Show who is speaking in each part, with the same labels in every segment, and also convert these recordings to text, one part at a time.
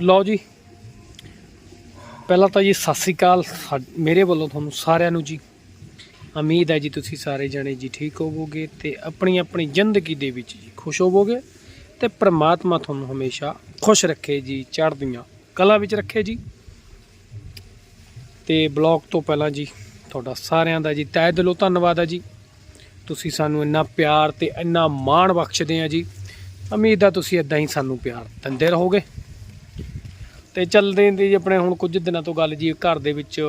Speaker 1: ਲਓ ਜੀ। ਪਹਿਲਾਂ ਤਾਂ ਜੀ ਸਤਿ ਸ੍ਰੀ ਅਕਾਲ। ਸਾ- ਮੇਰੇ ਵੱਲੋਂ ਤੁਹਾਨੂੰ ਸਾਰਿਆਂ ਨੂੰ ਜੀ। ਉਮੀਦ ਹੈ ਜੀ ਤੁਸੀਂ ਸਾਰੇ ਜਣੇ ਜੀ ਠੀਕ ਹੋਵੋਗੇ ਤੇ ਆਪਣੀ ਆਪਣੀ ਜ਼ਿੰਦਗੀ ਦੇ ਵਿੱਚ ਜੀ ਖੁਸ਼ ਹੋਵੋਗੇ ਤੇ ਪ੍ਰਮਾਤਮਾ ਤੁਹਾਨੂੰ ਹਮੇਸ਼ਾ ਖੁਸ਼ ਰੱਖੇ ਜੀ, ਚੜ੍ਹਦੀਆਂ ਕਲਾ ਵਿੱਚ ਰੱਖੇ ਜੀ। ਤੇ ਬਲੌਗ ਤੋਂ ਪਹਿਲਾਂ ਜੀ ਤੁਹਾਡਾ ਸਾਰਿਆਂ ਦਾ ਜੀ ਤਹਿ ਦਿਲੋਂ ਧੰਨਵਾਦ ਹੈ ਜੀ। ਤੁਸੀਂ ਸਾਨੂੰ ਇੰਨਾ ਪਿਆਰ ਤੇ ਇੰਨਾ ਮਾਣ ਬਖਸ਼ਦੇ ਆ ਜੀ। ਉਮੀਦ ਆ ਤੁਸੀਂ ਇਦਾਂ ਹੀ ਸਾਨੂੰ ਪਿਆਰ ਦਿੰਦੇ ਰਹੋਗੇ। ਤੇ ਚੱਲਦੇ ਜੀ ਆਪਣੇ ਹੁਣ ਕੁਝ ਦਿਨਾਂ ਤੋਂ ਗੱਲ ਜੀ ਘਰ ਦੇ ਵਿੱਚ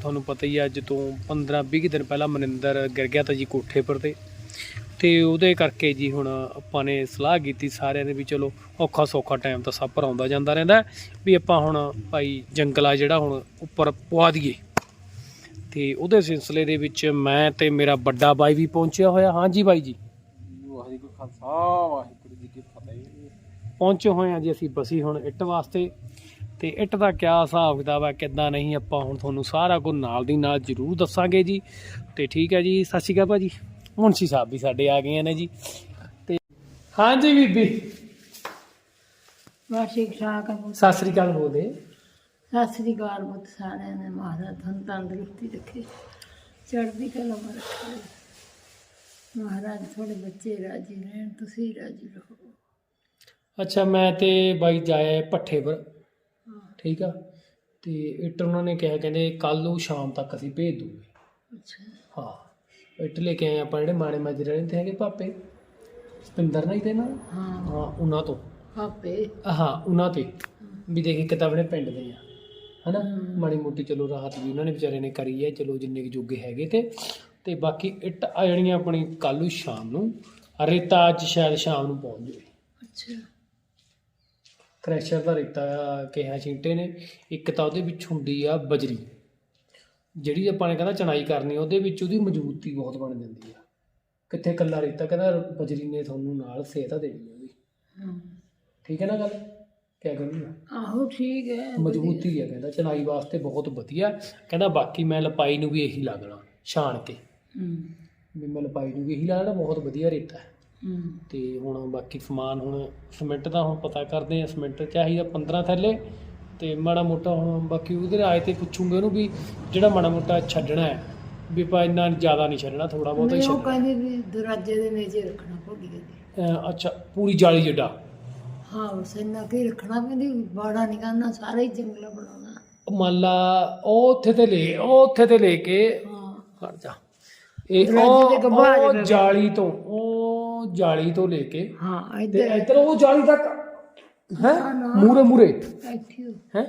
Speaker 1: ਤੁਹਾਨੂੰ ਪਤਾ ਹੀ ਆ ਅੱਜ ਤੋਂ 15 20 ਦਿਨ ਪਹਿਲਾਂ ਮਨਿੰਦਰ ਗਿਰ ਗਿਆ ਤਾਂ ਜੀ ਕੋਠੇ ਪਰ ਤੇ। ਤੇ ਉਹਦੇ ਕਰਕੇ ਜੀ ਹੁਣ ਆਪਾਂ ਨੇ ਸਲਾਹ ਕੀਤੀ ਸਾਰਿਆਂ ਨੇ ਵੀ ਚਲੋ ਔਖਾ ਸੌਖਾ ਟਾਈਮ ਤਾਂ ਸਭ ਪਰ ਆਉਂਦਾ ਜਾਂਦਾ ਰਹਿੰਦਾ ਵੀ ਆਪਾਂ ਹੁਣ ਭਾਈ ਜੰਗਲਾ ਜਿਹੜਾ ਹੁਣ ਉੱਪਰ ਪਵਾ ਦਈਏ। ਤੇ ਉਹਦੇ ਸਿਲਸਿਲੇ ਦੇ ਵਿੱਚ ਮੈਂ ਤੇ ਮੇਰਾ ਵੱਡਾ ਬਾਈ ਵੀ ਪਹੁੰਚਿਆ ਹੋਇਆ। ਹਾਂਜੀ ਬਾਈ ਜੀ।
Speaker 2: ਵਾਹਿਗੁਰੂ ਖਾਲਸਾ ਵਾਹਿਗੁਰੂ ਜੀ ਕੀ ਫਤਿਹ।
Speaker 1: ਪਹੁੰਚੇ ਹੋਏ ਆ ਜੀ ਅਸੀਂ ਬਸੀ ਹੁਣ ਇੱਟ ਵਾਸਤੇ। ਤੇ ਇੱਟ ਦਾ ਕਿਆ ਹਿਸਾਬ ਕਿਤਾਬ ਹੈ ਕਿੱਦਾਂ ਨਹੀਂ ਆਪਾਂ ਹੁਣ ਤੁਹਾਨੂੰ ਸਾਰਾ ਕੁਝ ਨਾਲ ਦੀ ਨਾਲ ਜ਼ਰੂਰ ਦੱਸਾਂਗੇ ਜੀ। ਤੇ ਠੀਕ ਹੈ ਜੀ ਸਤਿ ਸ਼੍ਰੀ ਅਕਾਲ ਭਾਜੀ। ਮੁੰਸ਼ੀ ਸਾਹਿਬ ਵੀ ਸਾਡੇ ਆ ਗਏ ਨੇ ਜੀ। ਤੇ ਹਾਂਜੀ ਬੀਬੀ।
Speaker 3: ਬਸ ਠੀਕ।
Speaker 1: ਸਤਿ ਸ਼੍ਰੀ ਅਕਾਲ ਬੋਲੇ
Speaker 3: ਸਤਿ ਸ੍ਰੀ ਅਕਾਲ ਪੁੱਤ ਸਾਰਿਆਂ ਨੇ ਮਹਾਰਾਜ ਤੁਹਾਨੂੰ ਤੰਦਰੁਸਤੀ ਰੱਖੇ। ਚੜ੍ਹਦੀ ਕਲਾ ਰੱਖੇ ਮਹਾਰਾਜ ਤੁਹਾਡੇ ਬੱਚੇ ਰਾਜੀ ਰਹਿਣ ਤੁਸੀਂ ਰਾਜੀ ਰਹੋ।
Speaker 1: ਅੱਛਾ ਮੈਂ ਤੇ ਬਾਈ ਜਾਇਆ ਪੱਠੇ ਪਰ ਠੀਕ ਆ? ਤੇ ਇੱਟ ਉਹਨਾਂ ਨੇ ਕਿਹਾ ਕਹਿੰਦੇ ਕੱਲ ਨੂੰ ਸ਼ਾਮ ਤੱਕ ਅਸੀਂ ਭੇਜ ਦੂਗੇ।
Speaker 3: ਅੱਛਾ।
Speaker 1: ਹਾਂ ਇੱਟ ਲੈ ਕੇ ਆਏ ਆਪਾਂ ਜਿਹੜੇ ਮਾਣੇ ਮਾਜਰੇ ਰਹਿੰਦੇ ਹੈਗੇ ਪਾਪੇ ਸਤਿੰਦਰ ਨਹੀਂ ਤੇ ਨਾ
Speaker 3: ਹਾਂ।
Speaker 1: ਹਾਂ ਉਹਨਾਂ ਤੋਂ।
Speaker 3: ਆਪੇ
Speaker 1: ਹਾਂ ਉਹਨਾਂ ਤੇ ਵੀ ਦੇਖੇ ਕਿਤਾ ਆਪਣੇ ਪਿੰਡ ਦੇ ਆ ਹਨਾ। ਮਾੜੀ ਮੋਟੀ ਚਲੋ ਰਾਹਤ ਵੀ ਉਹਨਾਂ ਨੇ ਵਿਚਾਰੇ ਨੇ ਕਰੀ ਹੈ ਚਲੋ ਜਿੰਨੇ ਕੁ ਜੋਗੇ ਹੈਗੇ ਤੇ। ਤੇ ਬਾਕੀ ਇੱਟ ਆ ਜਾਣੀਆਂ ਆਪਣੀ ਕੱਲ ਨੂੰ ਸ਼ਾਮ ਨੂੰ ਰੇਤਾ ਅੱਜ ਸ਼ਾਇਦ ਸ਼ਾਮ ਨੂੰ ਪਹੁੰਚ ਜਾਵੇ।
Speaker 3: ਅੱਛਾ।
Speaker 1: ਕ੍ਰੈਸ਼ਰ ਦਾ ਰੇਤਾ ਕਿਹਾ ਚਿੰਟੇ ਨੇ ਇੱਕ ਤਾਂ ਉਹਦੇ ਵਿੱਚ ਹੁੰਦੀ ਆ ਬਜਰੀ। ਜਿਹੜੀ ਆਪਾਂ ਨੇ ਕਹਿੰਦਾ ਚਣਾਈ ਕਰਨੀ ਉਹਦੇ ਵਿੱਚ ਉਹਦੀ ਮਜ਼ਬੂਤੀ ਬਹੁਤ ਬਣ ਜਾਂਦੀ ਆ। ਕਿੱਥੇ ਕੱਲਾ ਰੇਤਾ ਕਹਿੰਦਾ ਬਜਰੀ ਨੇ ਤੁਹਾਨੂੰ ਨਾਲ ਸਿਹਤ ਦੇਣੀ ਉਹਦੀ। ਠੀਕ ਹੈ ਨਾ ਗੱਲ? ਕਿਆ ਕਹਿੰਦੀ ਆ?
Speaker 3: ਆਹੋ ਠੀਕ ਹੈ।
Speaker 1: ਮਜ਼ਬੂਤੀ ਹੈ ਕਹਿੰਦਾ ਚਨਾਈ ਵਾਸਤੇ ਬਹੁਤ ਵਧੀਆ। ਕਹਿੰਦਾ ਬਾਕੀ ਮੈਂ ਲਪਾਈ ਨੂੰ ਵੀ ਇਹੀ ਲੱਗਣਾ ਛਾਣ ਕੇ।
Speaker 3: ਹੂੰ।
Speaker 1: ਵੀ ਮੈਂ ਲਪਾਈ ਨੂੰ ਵੀ ਇਹੀ ਲੱਗਣਾ ਬਹੁਤ ਵਧੀਆ ਰੇਤਾ ਹੂੰ। ਤੇ ਹੁਣ ਬਾਕੀ ਸਮਾਨ ਹੁਣ ਸੀਮੈਂਟ ਦਾ ਹੁਣ ਪਤਾ ਕਰਦੇ ਆ ਸੀਮੈਂਟ ਚਾਹੀਦਾ 15 ਥੈਲੇ ਤੇ ਮਾੜਾ ਮੋਟਾ ਹੁਣ ਬਾਕੀ ਉਹਦੇ ਰਾਏ ਤੇ ਪੁੱਛੂਗੇ ਉਹਨੂੰ ਵੀ ਜਿਹੜਾ ਮਾੜਾ ਮੋਟਾ ਛੱਡਣਾ ਹੈ ਵੀ ਆਪਾਂ ਇੰਨਾ ਜ਼ਿਆਦਾ ਨਹੀਂ ਛੱਡਣਾ ਥੋੜਾ ਬਹੁਤਾ ਹੀ
Speaker 3: ਨਹੀਂ ਉਹ
Speaker 1: ਛੱਡਣਾ।
Speaker 3: ਕਹਿੰਦੇ ਵੀ ਦਰਵਾਜ਼ੇ ਦੇ ਨੀਚੇ ਰੱਖਣਾ ਜੀ।
Speaker 1: ਅਹ ਅੱਛਾ ਪੂਰੀ ਜਾਲੀ ਜਿੱਡਾ।
Speaker 3: ਹਾਂ ਉਸ ਇੰਨਾ ਕੀ ਰੱਖਣਾ ਪੈਂਦੀ ਬਾੜਾ ਨਹੀਂ ਕਰਨਾ ਸਾਰਾ ਹੀ ਜੰਗਲਾ ਬਣਾਉਣਾ।
Speaker 1: ਮੰਨ ਲਾ ਉਹ ਉੱਥੇ ਤੇ ਲੈ ਉਹ ਉੱਥੇ ਤੇ ਲੈ ਕੇ
Speaker 3: ਹਾਂ।
Speaker 1: ਖੜ ਜਾ। ਇਹ
Speaker 3: ਦੇ
Speaker 1: ਉਹ। ਜਾਲੀ ਤੋਂ ਉਹ ਜਾਲੀ ਤੋਂ ਲੈ ਕੇ
Speaker 3: ਹਾਂ
Speaker 1: ਤੇ
Speaker 3: ਇੱਧਰ।
Speaker 1: ਇੱਧਰ ਉਹ ਜਾਲੀ ਤੱਕ ਹੈ?
Speaker 3: ਨਾ, ਨਾ।
Speaker 1: ਮੂਰੇ ਮੂਰੇ
Speaker 3: ਇੱਥੇ
Speaker 1: ਹੈ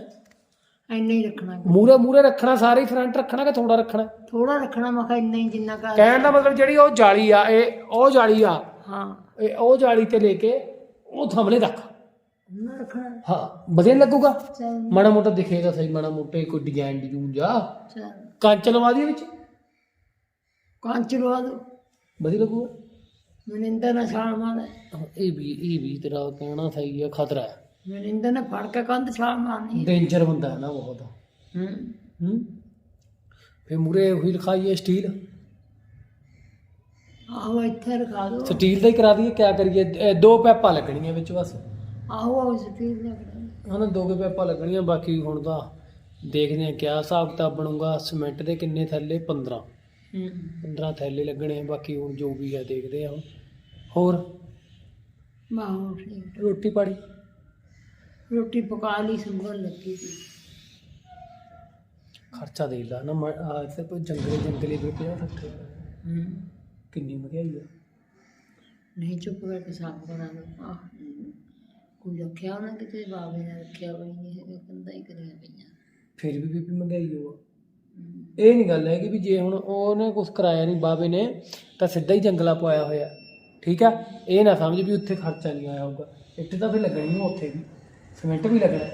Speaker 3: ਇੰਨਾ ਹੀ ਰੱਖਣਾ
Speaker 1: ਮੂਰੇ ਮੂਰੇ ਰੱਖਣਾ ਸਾਰੇ ਫਰੰਟ ਰੱਖਣਾ ਕਿ ਥੋੜਾ ਰੱਖਣਾ?
Speaker 3: ਥੋੜਾ ਰੱਖਣਾ ਮੈਂ ਕਿਹਾ ਇੰਨਾ ਹੀ ਜਿੰਨਾ ਕਰ
Speaker 1: ਕਹਿਣ ਦਾ ਮਤਲਬ ਜਿਹੜੀ ਉਹ ਜਾਲੀ ਆ ਇਹ ਉਹ ਜਾਲੀ ਆ
Speaker 3: ਹਾਂ।
Speaker 1: ਇਹ ਉਹ ਜਾਲੀ ਤੇ ਲੈ ਕੇ ਉਹ ਥੰਮਲੇ ਤੱਕ।
Speaker 3: ਉਹਨਾਂ ਰੱਖਣਾ।
Speaker 1: ਹਾਂ ਵਧੀਆ ਲੱਗੂਗਾ? ਮਾੜਾ ਮੋਟਾ ਦਿਖੇਗਾ ਸਹੀ ਮਾੜਾ ਮੋਟੇ ਕੋਈ ਡਿਜ਼ਾਈਨ ਡਿਜ਼ੂਨ ਜਾ। ਕੰਚ ਲਵਾ ਦੀ ਵਿੱਚ?
Speaker 3: ਕਾਂਚ ਲਵਾ ਦੋ।
Speaker 1: ਵਧੀਆ ਲੱਗੂਗਾ।
Speaker 3: ਮਨਿੰਦਰ ਨੇ ਛਾਲ ਮਾਰਨਾ
Speaker 1: ਹਾਂ, ਇਹ ਵੀ ਇਹ ਵੀ ਤੇਰਾ ਕਹਿਣਾ ਸਹੀ ਆ ਖਤਰਾ ਹੈ।
Speaker 3: ਮਨਿੰਦਰ ਨੇ ਫੜ ਕੇ ਕੰਧ ਛਾਲ ਮਾਰਨੀ।
Speaker 1: ਡੇਂਜਰ ਬੰਦਾ ਹੈ ਨਾ ਬਹੁਤ।
Speaker 3: ਹੂੰ।
Speaker 1: ਹੂੰ? ਫੇ ਮੂਰੇ ਉਹੀ ਲਿਖਾਈ ਹੈ ਸਟੀਲ।
Speaker 3: ਆਹੋ ਇੱਥੇ ਰਖਾ ਦੋ
Speaker 1: ਸਟੀਲ ਦਾ ਹੀ ਕਰਾ ਦਈਏ ਕਿਆ ਕਰੀਏ? ਇਹ ਦੋ ਪੈਪਾਂ ਲੱਗਣੀਆਂ ਵਿੱਚ ਬਸ।
Speaker 3: ਆਹੋ ਆਹੋ ਸਟੀਲ ਲੱਗਣਾ
Speaker 1: ਹਨਾ ਦੋ ਕੇ ਪੈਪਾਂ ਲੱਗਣੀਆਂ ਬਾਕੀ ਹੁਣ ਤਾਂ ਦੇਖਦੇ ਆ ਕਿਆ ਹਿਸਾਬ ਕਿਤਾਬ ਬਣੂਗਾ। ਸੀਮੈਂਟ ਦੇ ਕਿੰਨੇ ਥੈਲੇ? 15
Speaker 3: ਹੂੰ
Speaker 1: 15 ਥੈਲੇ ਲੱਗਣੇ ਆ ਬਾਕੀ ਹੁਣ ਜੋ ਵੀ ਹੈ ਦੇਖਦੇ ਆ ਹੁਣ। ਹੋਰ?
Speaker 3: ਠੀਕ।
Speaker 1: ਰੋਟੀ ਪਾਣੀ?
Speaker 3: ਰੋਟੀ ਪਕਾ ਲਈ ਸੰਭਲ ਲੱਗੀ ਸੀ।
Speaker 1: ਖਰਚਾ ਦੇ ਲਾ ਨਾ ਮ- ਆਹ ਇੱਥੇ ਕੋਈ ਜੰਗਲੇ ਜੰਗਲੇ ਵੀ ਪਿਆ ਰੱਖੇ
Speaker 3: ਹੂੰ।
Speaker 1: ਕਿੰਨੀ ਮਹਿੰਗਾਈ ਆ।
Speaker 3: ਨਹੀਂ ਚੁੱਪ ਕਰਕੇ ਸਾਫ਼ ਕਰਾ ਦੋ ਆਹ ਕੋਈ ਰੱਖਿਆ ਉਹਨਾਂ ਕਿਤੇ? ਬਾਬੇ ਨੇ ਰੱਖਿਆ ਬਈ ਨਹੀਂ ਹੈਗਾ ਕੰਦਾ ਹੀ ਕਰੀਆਂ ਪਈਆਂ।
Speaker 1: ਫਿਰ ਵੀ ਬੀਬੀ ਮਹਿੰਗਾਈ
Speaker 3: ਹੂੰ।
Speaker 1: ਇਹ ਨਹੀਂ ਗੱਲ ਹੈਗੀ ਵੀ ਜੇ ਹੁਣ ਉਹਨੇ ਕੁਝ ਕਰਾਇਆ ਨਹੀਂ ਬਾਬੇ ਨੇ ਤਾਂ ਸਿੱਧਾ ਹੀ ਜੰਗਲਾ ਪਵਾਇਆ ਹੋਇਆ। ਠੀਕ ਆ? ਇਹ ਨਾ ਸਮਝ ਵੀ ਉੱਥੇ ਖਰਚਾ ਨਹੀਂ ਆਇਆ ਹੋਊਗਾ। ਇੱਟ ਤਾਂ ਫਿਰ ਲੱਗਣੀ ਆ ਉੱਥੇ ਵੀ। ਸੀਮੈਂਟ ਵੀ ਲੱਗਣਾ।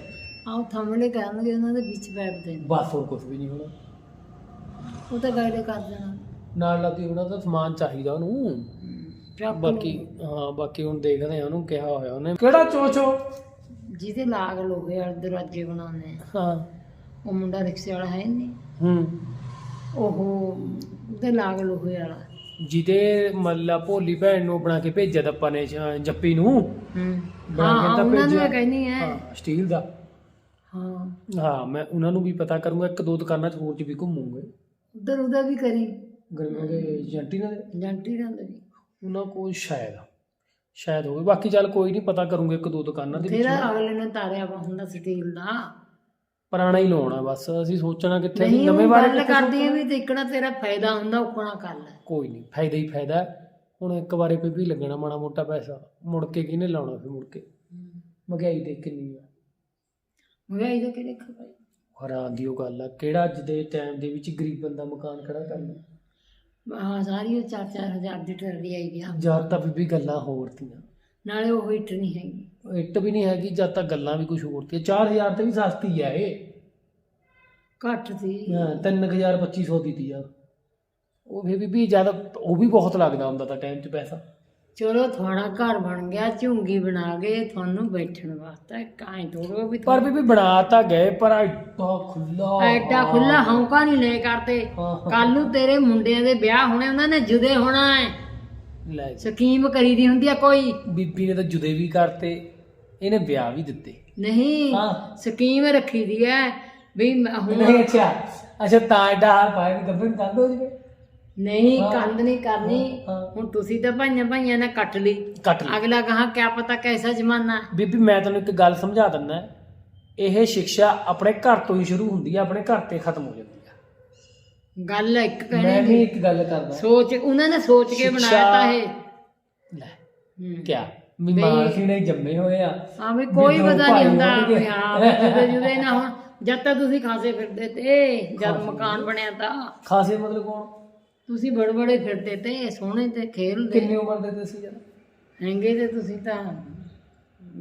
Speaker 3: ਆਹ ਥੰਮਲੇ ਕਰਨਗੇ ਉਹਨਾਂ ਦੇ ਵਿੱਚ ਪੈਪ ਦੇਣ
Speaker 1: ਬਸ ਹੋਰ ਕੁਝ ਵੀ ਨਹੀਂ ਹੋਣਾ।
Speaker 3: ਉਹ ਤਾਂ ਗਾਇਡੇ ਕਰ ਦੇਣਾ।
Speaker 1: ਨਾਲ ਲੱਗੀ ਉਹਨਾਂ ਦਾ ਸਮਾਨ ਚਾਹੀਦਾ ਉਹਨੂੰ। ਬਾਕੀ ਹਾਂ ਬਾਕੀ ਹੁਣ ਦੇਖਦੇ ਆ ਉਹਨੂੰ ਕਿਹਾ ਹੋਇਆ ਉਹਨੇ। ਕਿਹੜਾ ਚੋਚੋ?
Speaker 3: ਜਿਹਦੇ ਲਾਗ ਲੋਹੇ ਵਾਲੇ ਦਰਵਾਜ਼ੇ ਬਣਾਉਣੇ ਆ,
Speaker 1: ਹਾਂ।
Speaker 3: ਉਹ ਮੁੰਡਾ ਰਿਕਸ਼ੇ ਵਾਲਾ ਹੈ ਨਹੀਂ
Speaker 1: ਹੂੰ।
Speaker 3: ਉਹ ਉਹਦੇ ਲਾਗ ਲੋਹੇ ਵਾਲਾ।
Speaker 1: ਜਿਹਦੇ ਮੱਲਾ ਭੋਲੀ ਭੈਣ ਨੂੰ ਬਣਾ ਕੇ ਭੇਜਿਆ ਤਾਂ ਆਪਾਂ ਨੇ ਜ- ਜੱਪੀ ਨੂੰ।
Speaker 3: ਹੂੰ।
Speaker 1: ਬਣਾ ਕੇ
Speaker 3: ਹਾਂ
Speaker 1: ਤਾਂ
Speaker 3: ਉਹਨਾਂ ਨੂੰ
Speaker 1: ਭੇਜਿਆ।
Speaker 3: ਕਹਿੰਦੀ ਹੈ।
Speaker 1: ਹਾਂ ਸਟੀਲ ਦਾ।
Speaker 3: ਹਾਂ।
Speaker 1: ਹਾਂ ਮੈਂ ਉਹਨਾਂ ਨੂੰ ਵੀ ਪਤਾ ਕਰੂੰਗਾ ਇੱਕ ਦੋ ਦੁਕਾਨਾਂ 'ਚ ਹੋਰ 'ਚ ਵੀ ਘੁੰਮੂਗੇ।
Speaker 3: ਉਧਰ ਉਹਦਾ ਵੀ ਕਰੀ।
Speaker 1: ਗਰਮੀਆਂ ਦੇ ਜੰਟੀ ਨਾਲ ਦੇ।
Speaker 3: ਜੰਟੀ ਵੀ।
Speaker 1: ਉਹਨਾਂ ਕੋਲ ਸ਼ਾਇਦ। ਸ਼ਾਇਦ ਹੋਵੇ। ਬਾਕੀ ਚੱਲ ਕੋਈ ਨਹੀਂ ਪਤਾ ਕਰੂੰਗੇ ਇੱਕ ਦੋ ਦੁਕਾਨਾਂ ਦੇ ਵਿੱਚ
Speaker 3: ਤੇਰਾ ਅਗਲੇ ਨੇ ਤਾਰਿਆ ਵਾ ਹੁੰਦਾ ਸਟੀਲ ਦਾ।
Speaker 1: ਪੁਰਾਣਾ ਹੀ ਲਾਉਣਾ ਬਸ ਅਸੀਂ ਸੋਚਣਾ ਕਿੱਥੇ ਅਸੀਂ
Speaker 3: ਨਹੀਂ
Speaker 1: ਨਵੇਂ ਬਾਰੇ
Speaker 3: ਗੱਲ
Speaker 1: ਕਿੱਥੇ
Speaker 3: ਕਰਦੀ ਆ ਵੀ ਦੇਖਣਾ ਤੇਰਾ ਫਾਇਦਾ ਹੁੰਦਾ ਉਕਣਾ ਕਰ ਲੈ।
Speaker 1: ਕੋਈ ਨਹੀਂ ਫਾਇਦਾ ਹੀ ਫਾਇਦਾ ਹੈ। ਹੁਣ ਇੱਕ ਵਾਰੇ ਪੇ ਵੀ ਲੱਗਣਾ ਮਾੜਾ ਮੋਟਾ ਪੈਸਾ ਮੁੜ ਕੇ ਕਿਹਨੇ ਲਾਉਣਾ ਫਿਰ ਮੁੜ ਕੇ? ਮਹਿੰਗਾਈ ਦੇ ਕਿੰਨੀ ਆ।
Speaker 3: ਮਹਿੰਗਾਈ ਦਾ ਕਿਹੜੇ ਖਪਾਈ
Speaker 1: ਹੈਰਾਨ ਦੀ ਉਹ ਗੱਲ ਆ ਕਿਹੜਾ ਅੱਜ ਦੇ ਟਾਈਮ ਦੇ ਵਿੱਚ ਗਰੀਬ ਬੰਦਾ ਮਕਾਨ ਖੜਾ ਕਰਨਾ
Speaker 3: ਹਾਂ ਸਾਰੀ ਉਹ 4-4000 ਦੀ ਟਰਦੀ ਆਈ ਗਿਆ
Speaker 1: ਜਾਂ ਤਾਂ ਬੀਬੀ ਗੱਲਾਂ ਹੋਰ ਤੀਆਂ।
Speaker 3: ਨਾਲੇ ਉਹ ਹਿੱਟ ਨਹੀਂ ਹੈਗੀ।
Speaker 1: ਇੱਟ ਵੀ ਨਹੀਂ ਹੈਗੀ ਜਦ ਤੱਕ ਗੱਲਾਂ ਵੀ ਕੁਝ ਹੋਰ ਤੀਆਂ 4000 ਤੇ ਵੀ ਸਸਤੀ ਆ ਇਹ।
Speaker 3: ਘੱਟ ਸੀ।
Speaker 1: ਹਾਂ 3000 2500 ਦੀ ਤੀ ਆ। ਉਹ ਫਿਰ ਬੀਬੀ ਜਦ ਉਹ ਵੀ ਬਹੁਤ ਲੱਗਦਾ ਹੁੰਦਾ ਤਾਂ ਟਾਈਮ 'ਚ ਪੈਸਾ।
Speaker 3: ਚਲੋ ਤੁਹਾਡਾ ਘਰ ਬਣ ਗਿਆ ਝੁੰਗੀ ਬਣਾ ਗਏ ਤੁਹਾਨੂੰ ਬੈਠਣ ਵਾਸਤੇ। ਕਾਇ ਤੋੜੋ ਵੀ
Speaker 1: ਪਰ ਬੀਬੀ ਬਣਾ ਤਾਂ ਗਏ ਪਰ ਐਡਾ ਖੁੱਲਾ
Speaker 3: ਐਡਾ ਖੁੱਲਾ ਹੌਂਕਾ ਨਹੀਂ ਲੈ ਕਰਦੇ। ਕੱਲ ਨੂੰ ਤੇਰੇ ਮੁੰਡਿਆਂ ਦੇ ਵਿਆਹ ਹੋਣੇ ਉਹਨਾਂ ਨੇ ਜੁਦੇ ਹੋਣਾ ਹੈ।
Speaker 1: ਲੈ ਜੀ।
Speaker 3: ਸਕੀਮ ਕਰੀਦੀ ਹੁੰਦੀ ਆ ਕੋਈ
Speaker 1: ਬੀਬੀ ਨੇ ਤਾਂ ਜੁਦੇ ਵੀ ਕਰਤੇ ਇਹਨੇ ਵਿਆਹ ਵੀ ਦਿੱਤੇ
Speaker 3: ਨਹੀਂ
Speaker 1: ਹਾਂ।
Speaker 3: ਸਕੀਮ ਰੱਖੀ ਦੀ ਹੈ ਵੀ ਮ- ਹੁਣ
Speaker 1: ਨਹੀਂ ਅੱਛਾ ਅੱਛਾ ਤਾਂ ਐਡਾ ਹਾਲ ਪਾਇਆ ਵੀ ਗੱਭਰੂ ਕੰਦ ਹੋ ਜਵੇ
Speaker 3: ਨਹੀਂ
Speaker 1: ਹਾਂ।
Speaker 3: ਕੰਧ ਨਹੀਂ ਕਰਨੀ
Speaker 1: ਹਾਂ।
Speaker 3: ਹੁਣ ਤੁਸੀਂ ਤਾਂ ਭਾਈਆਂ ਭਾਈਆਂ ਨੇ ਕੱਟ ਲਈ
Speaker 1: ਕੱਟ ਲਈ
Speaker 3: ਅਗਲਾ ਕਹਾ ਕਿਆ ਪਤਾ ਕੈਸਾ ਜ਼ਮਾਨਾ।
Speaker 1: ਬੀਬੀ ਮੈਂ ਤੈਨੂੰ ਇੱਕ ਗੱਲ ਸਮਝਾ ਦਿੰਦਾ ਇਹ ਸਿੱਖਿਆ ਆਪਣੇ ਘਰ ਤੋਂ ਹੀ ਸ਼ੁਰੂ ਹੁੰਦੀ ਹੈ ਆਪਣੇ ਘਰ ਤੇ ਖਤਮ ਹੋ ਜਾਂਦੀ ਹੈ
Speaker 3: ਗੱਲ ਇੱਕ
Speaker 1: ਮੈਂ ਵੀ ਇੱਕ ਗੱਲ ਕਰਦਾ।
Speaker 3: ਸੋਚ ਉਹਨਾਂ ਨੇ ਸੋਚ ਕੇ ਬਣਾਇਆ ਤਾਂ ਇਹ।
Speaker 1: ਲੈ
Speaker 3: ਹੂੰ।
Speaker 1: ਕਿਆ? ਵੀ
Speaker 3: ਬਈ-
Speaker 1: ਮਾਨਸੀ ਨੇ ਹੀ ਜੰਮੇ ਹੋਏ ਆ।
Speaker 3: ਹਾਂ ਵੀ ਕੋਈ
Speaker 1: ਦੋ
Speaker 3: ਪਤਾ
Speaker 1: ਭਾਈ
Speaker 3: ਨਹੀਂ ਹੁੰਦਾ
Speaker 1: ਹੋਣਗੇ।
Speaker 3: ਵੀ ਹਾਂ ਵੀ ਜੁਦੇ ਜੁਦੇ ਨਾ ਹੁਣ। ਜਦ ਤੱਕ ਤੁਸੀਂ ਖਾਸੇ ਫਿਰਦੇ ਤੇ ਜਦ ਮਕਾਨ ਬਣਿਆ ਤਾਂ।
Speaker 1: ਖਾਸੇ ਮਤਲਬ ਕੌਣ?
Speaker 3: ਤੁਸੀਂ ਬੜੇ ਬੜੇ ਫਿਰਦੇ ਤੇ ਸੋਹਣੇ ਤੇ ਖੇਲਦੇ।
Speaker 1: ਕਿੰਨੀ ਉਮਰ ਦੇ ਤੁਸੀਂ ਯਾਰ
Speaker 3: ਹੈਂਗੇ ਤੇ ਤੁਸੀਂ ਤਾਂ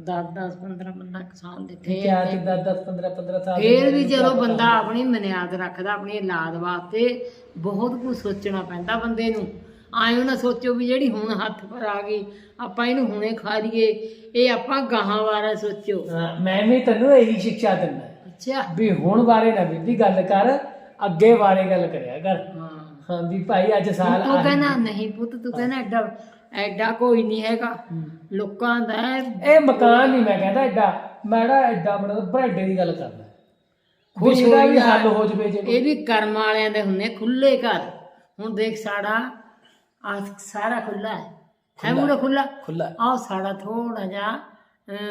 Speaker 3: 10 10 15 15 ਸਾਲ ਦੇ
Speaker 1: ਕਿਆ ਤੇ 10 10 15 15 ਸਾਲ
Speaker 3: ਫੇਰ ਵੀ ਜਦੋਂ ਬੰਦਾ ਆਪਣੀ ਮਨਿਆਦ ਰੱਖਦਾ ਆਪਣੀ ਔਲਾਦ ਵਾਸਤੇ ਬਹੁਤ ਕੁਝ ਸੋਚਣਾ ਪੈਂਦਾ ਬੰਦੇ ਨੂੰ। ਆਇਓ ਨਾ ਸੋਚੋ ਵੀ ਜਿਹੜੀ ਹੁਣ ਹੱਥ ਪਰ ਆ ਗਈ ਆਪਾਂ ਇਹਨੂੰ ਹੁਣੇ ਖਾ ਲਈਏ ਇਹ ਆਪਾਂ ਗਾਹਾਂ ਬਾਰੇ ਸੋਚੋ।
Speaker 1: ਹਾਂ, ਮੈਂ ਵੀ ਤੈਨੂੰ ਇਹੀ ਸਿੱਖਿਆ ਦਿੰਦਾ।
Speaker 3: ਅੱਛਾ।
Speaker 1: ਵੀ ਹੁਣ ਬਾਰੇ ਨਾ ਬੀਬੀ ਗੱਲ ਕਰ ਅੱਗੇ ਬਾਰੇ ਗੱਲ ਕਰਿਆ ਕਰ।
Speaker 3: ਹਾਂ।
Speaker 1: ਹਾਂ ਵੀ ਭਾਈ ਅੱਜ ਸਾਲ
Speaker 3: ਤੂੰ ਕਹਿੰਦਾ ਨਹੀਂ ਪੁੱਤ ਤੂੰ ਕਹਿੰਦਾ ਐਡਾ ਐਡਾ ਕੋਈ ਨਹੀਂ ਹੈਗਾ। ਲੋਕਾਂ ਦਾ
Speaker 1: ਇਹ ਮਕਾਨ ਨਹੀਂ ਮੈਂ ਕਹਿੰਦਾ ਐਡਾ। ਮੈੜਾ ਐਡਾ ਬੜਾ ਬਰਾਡੇ ਦੀ ਗੱਲ ਕਰਦਾ।
Speaker 3: ਖੁਸ਼
Speaker 1: ਹੋਇਆ
Speaker 3: ਹੋਈ
Speaker 1: ਵੀ
Speaker 3: ਆ।
Speaker 1: ਹੱਲ ਹੋ ਜਵੇ ਜੇ
Speaker 3: ਇਹ ਵੀ ਕਰਮ ਵਾਲਿਆਂ ਦੇ ਹੁੰਦੇ ਖੁੱਲੇ ਘਰ। ਹੁਣ ਦੇਖ ਸਾਡਾ ਆ ਸਾਰਾ ਖੁੱਲਾ ਹੈ। ਹੈ ਮੂਰੇ ਖੁੱਲਾ
Speaker 1: ਖੁੱਲਾ
Speaker 3: ਆਹ ਸਾਡਾ ਥੋੜਾ ਜਿਹਾ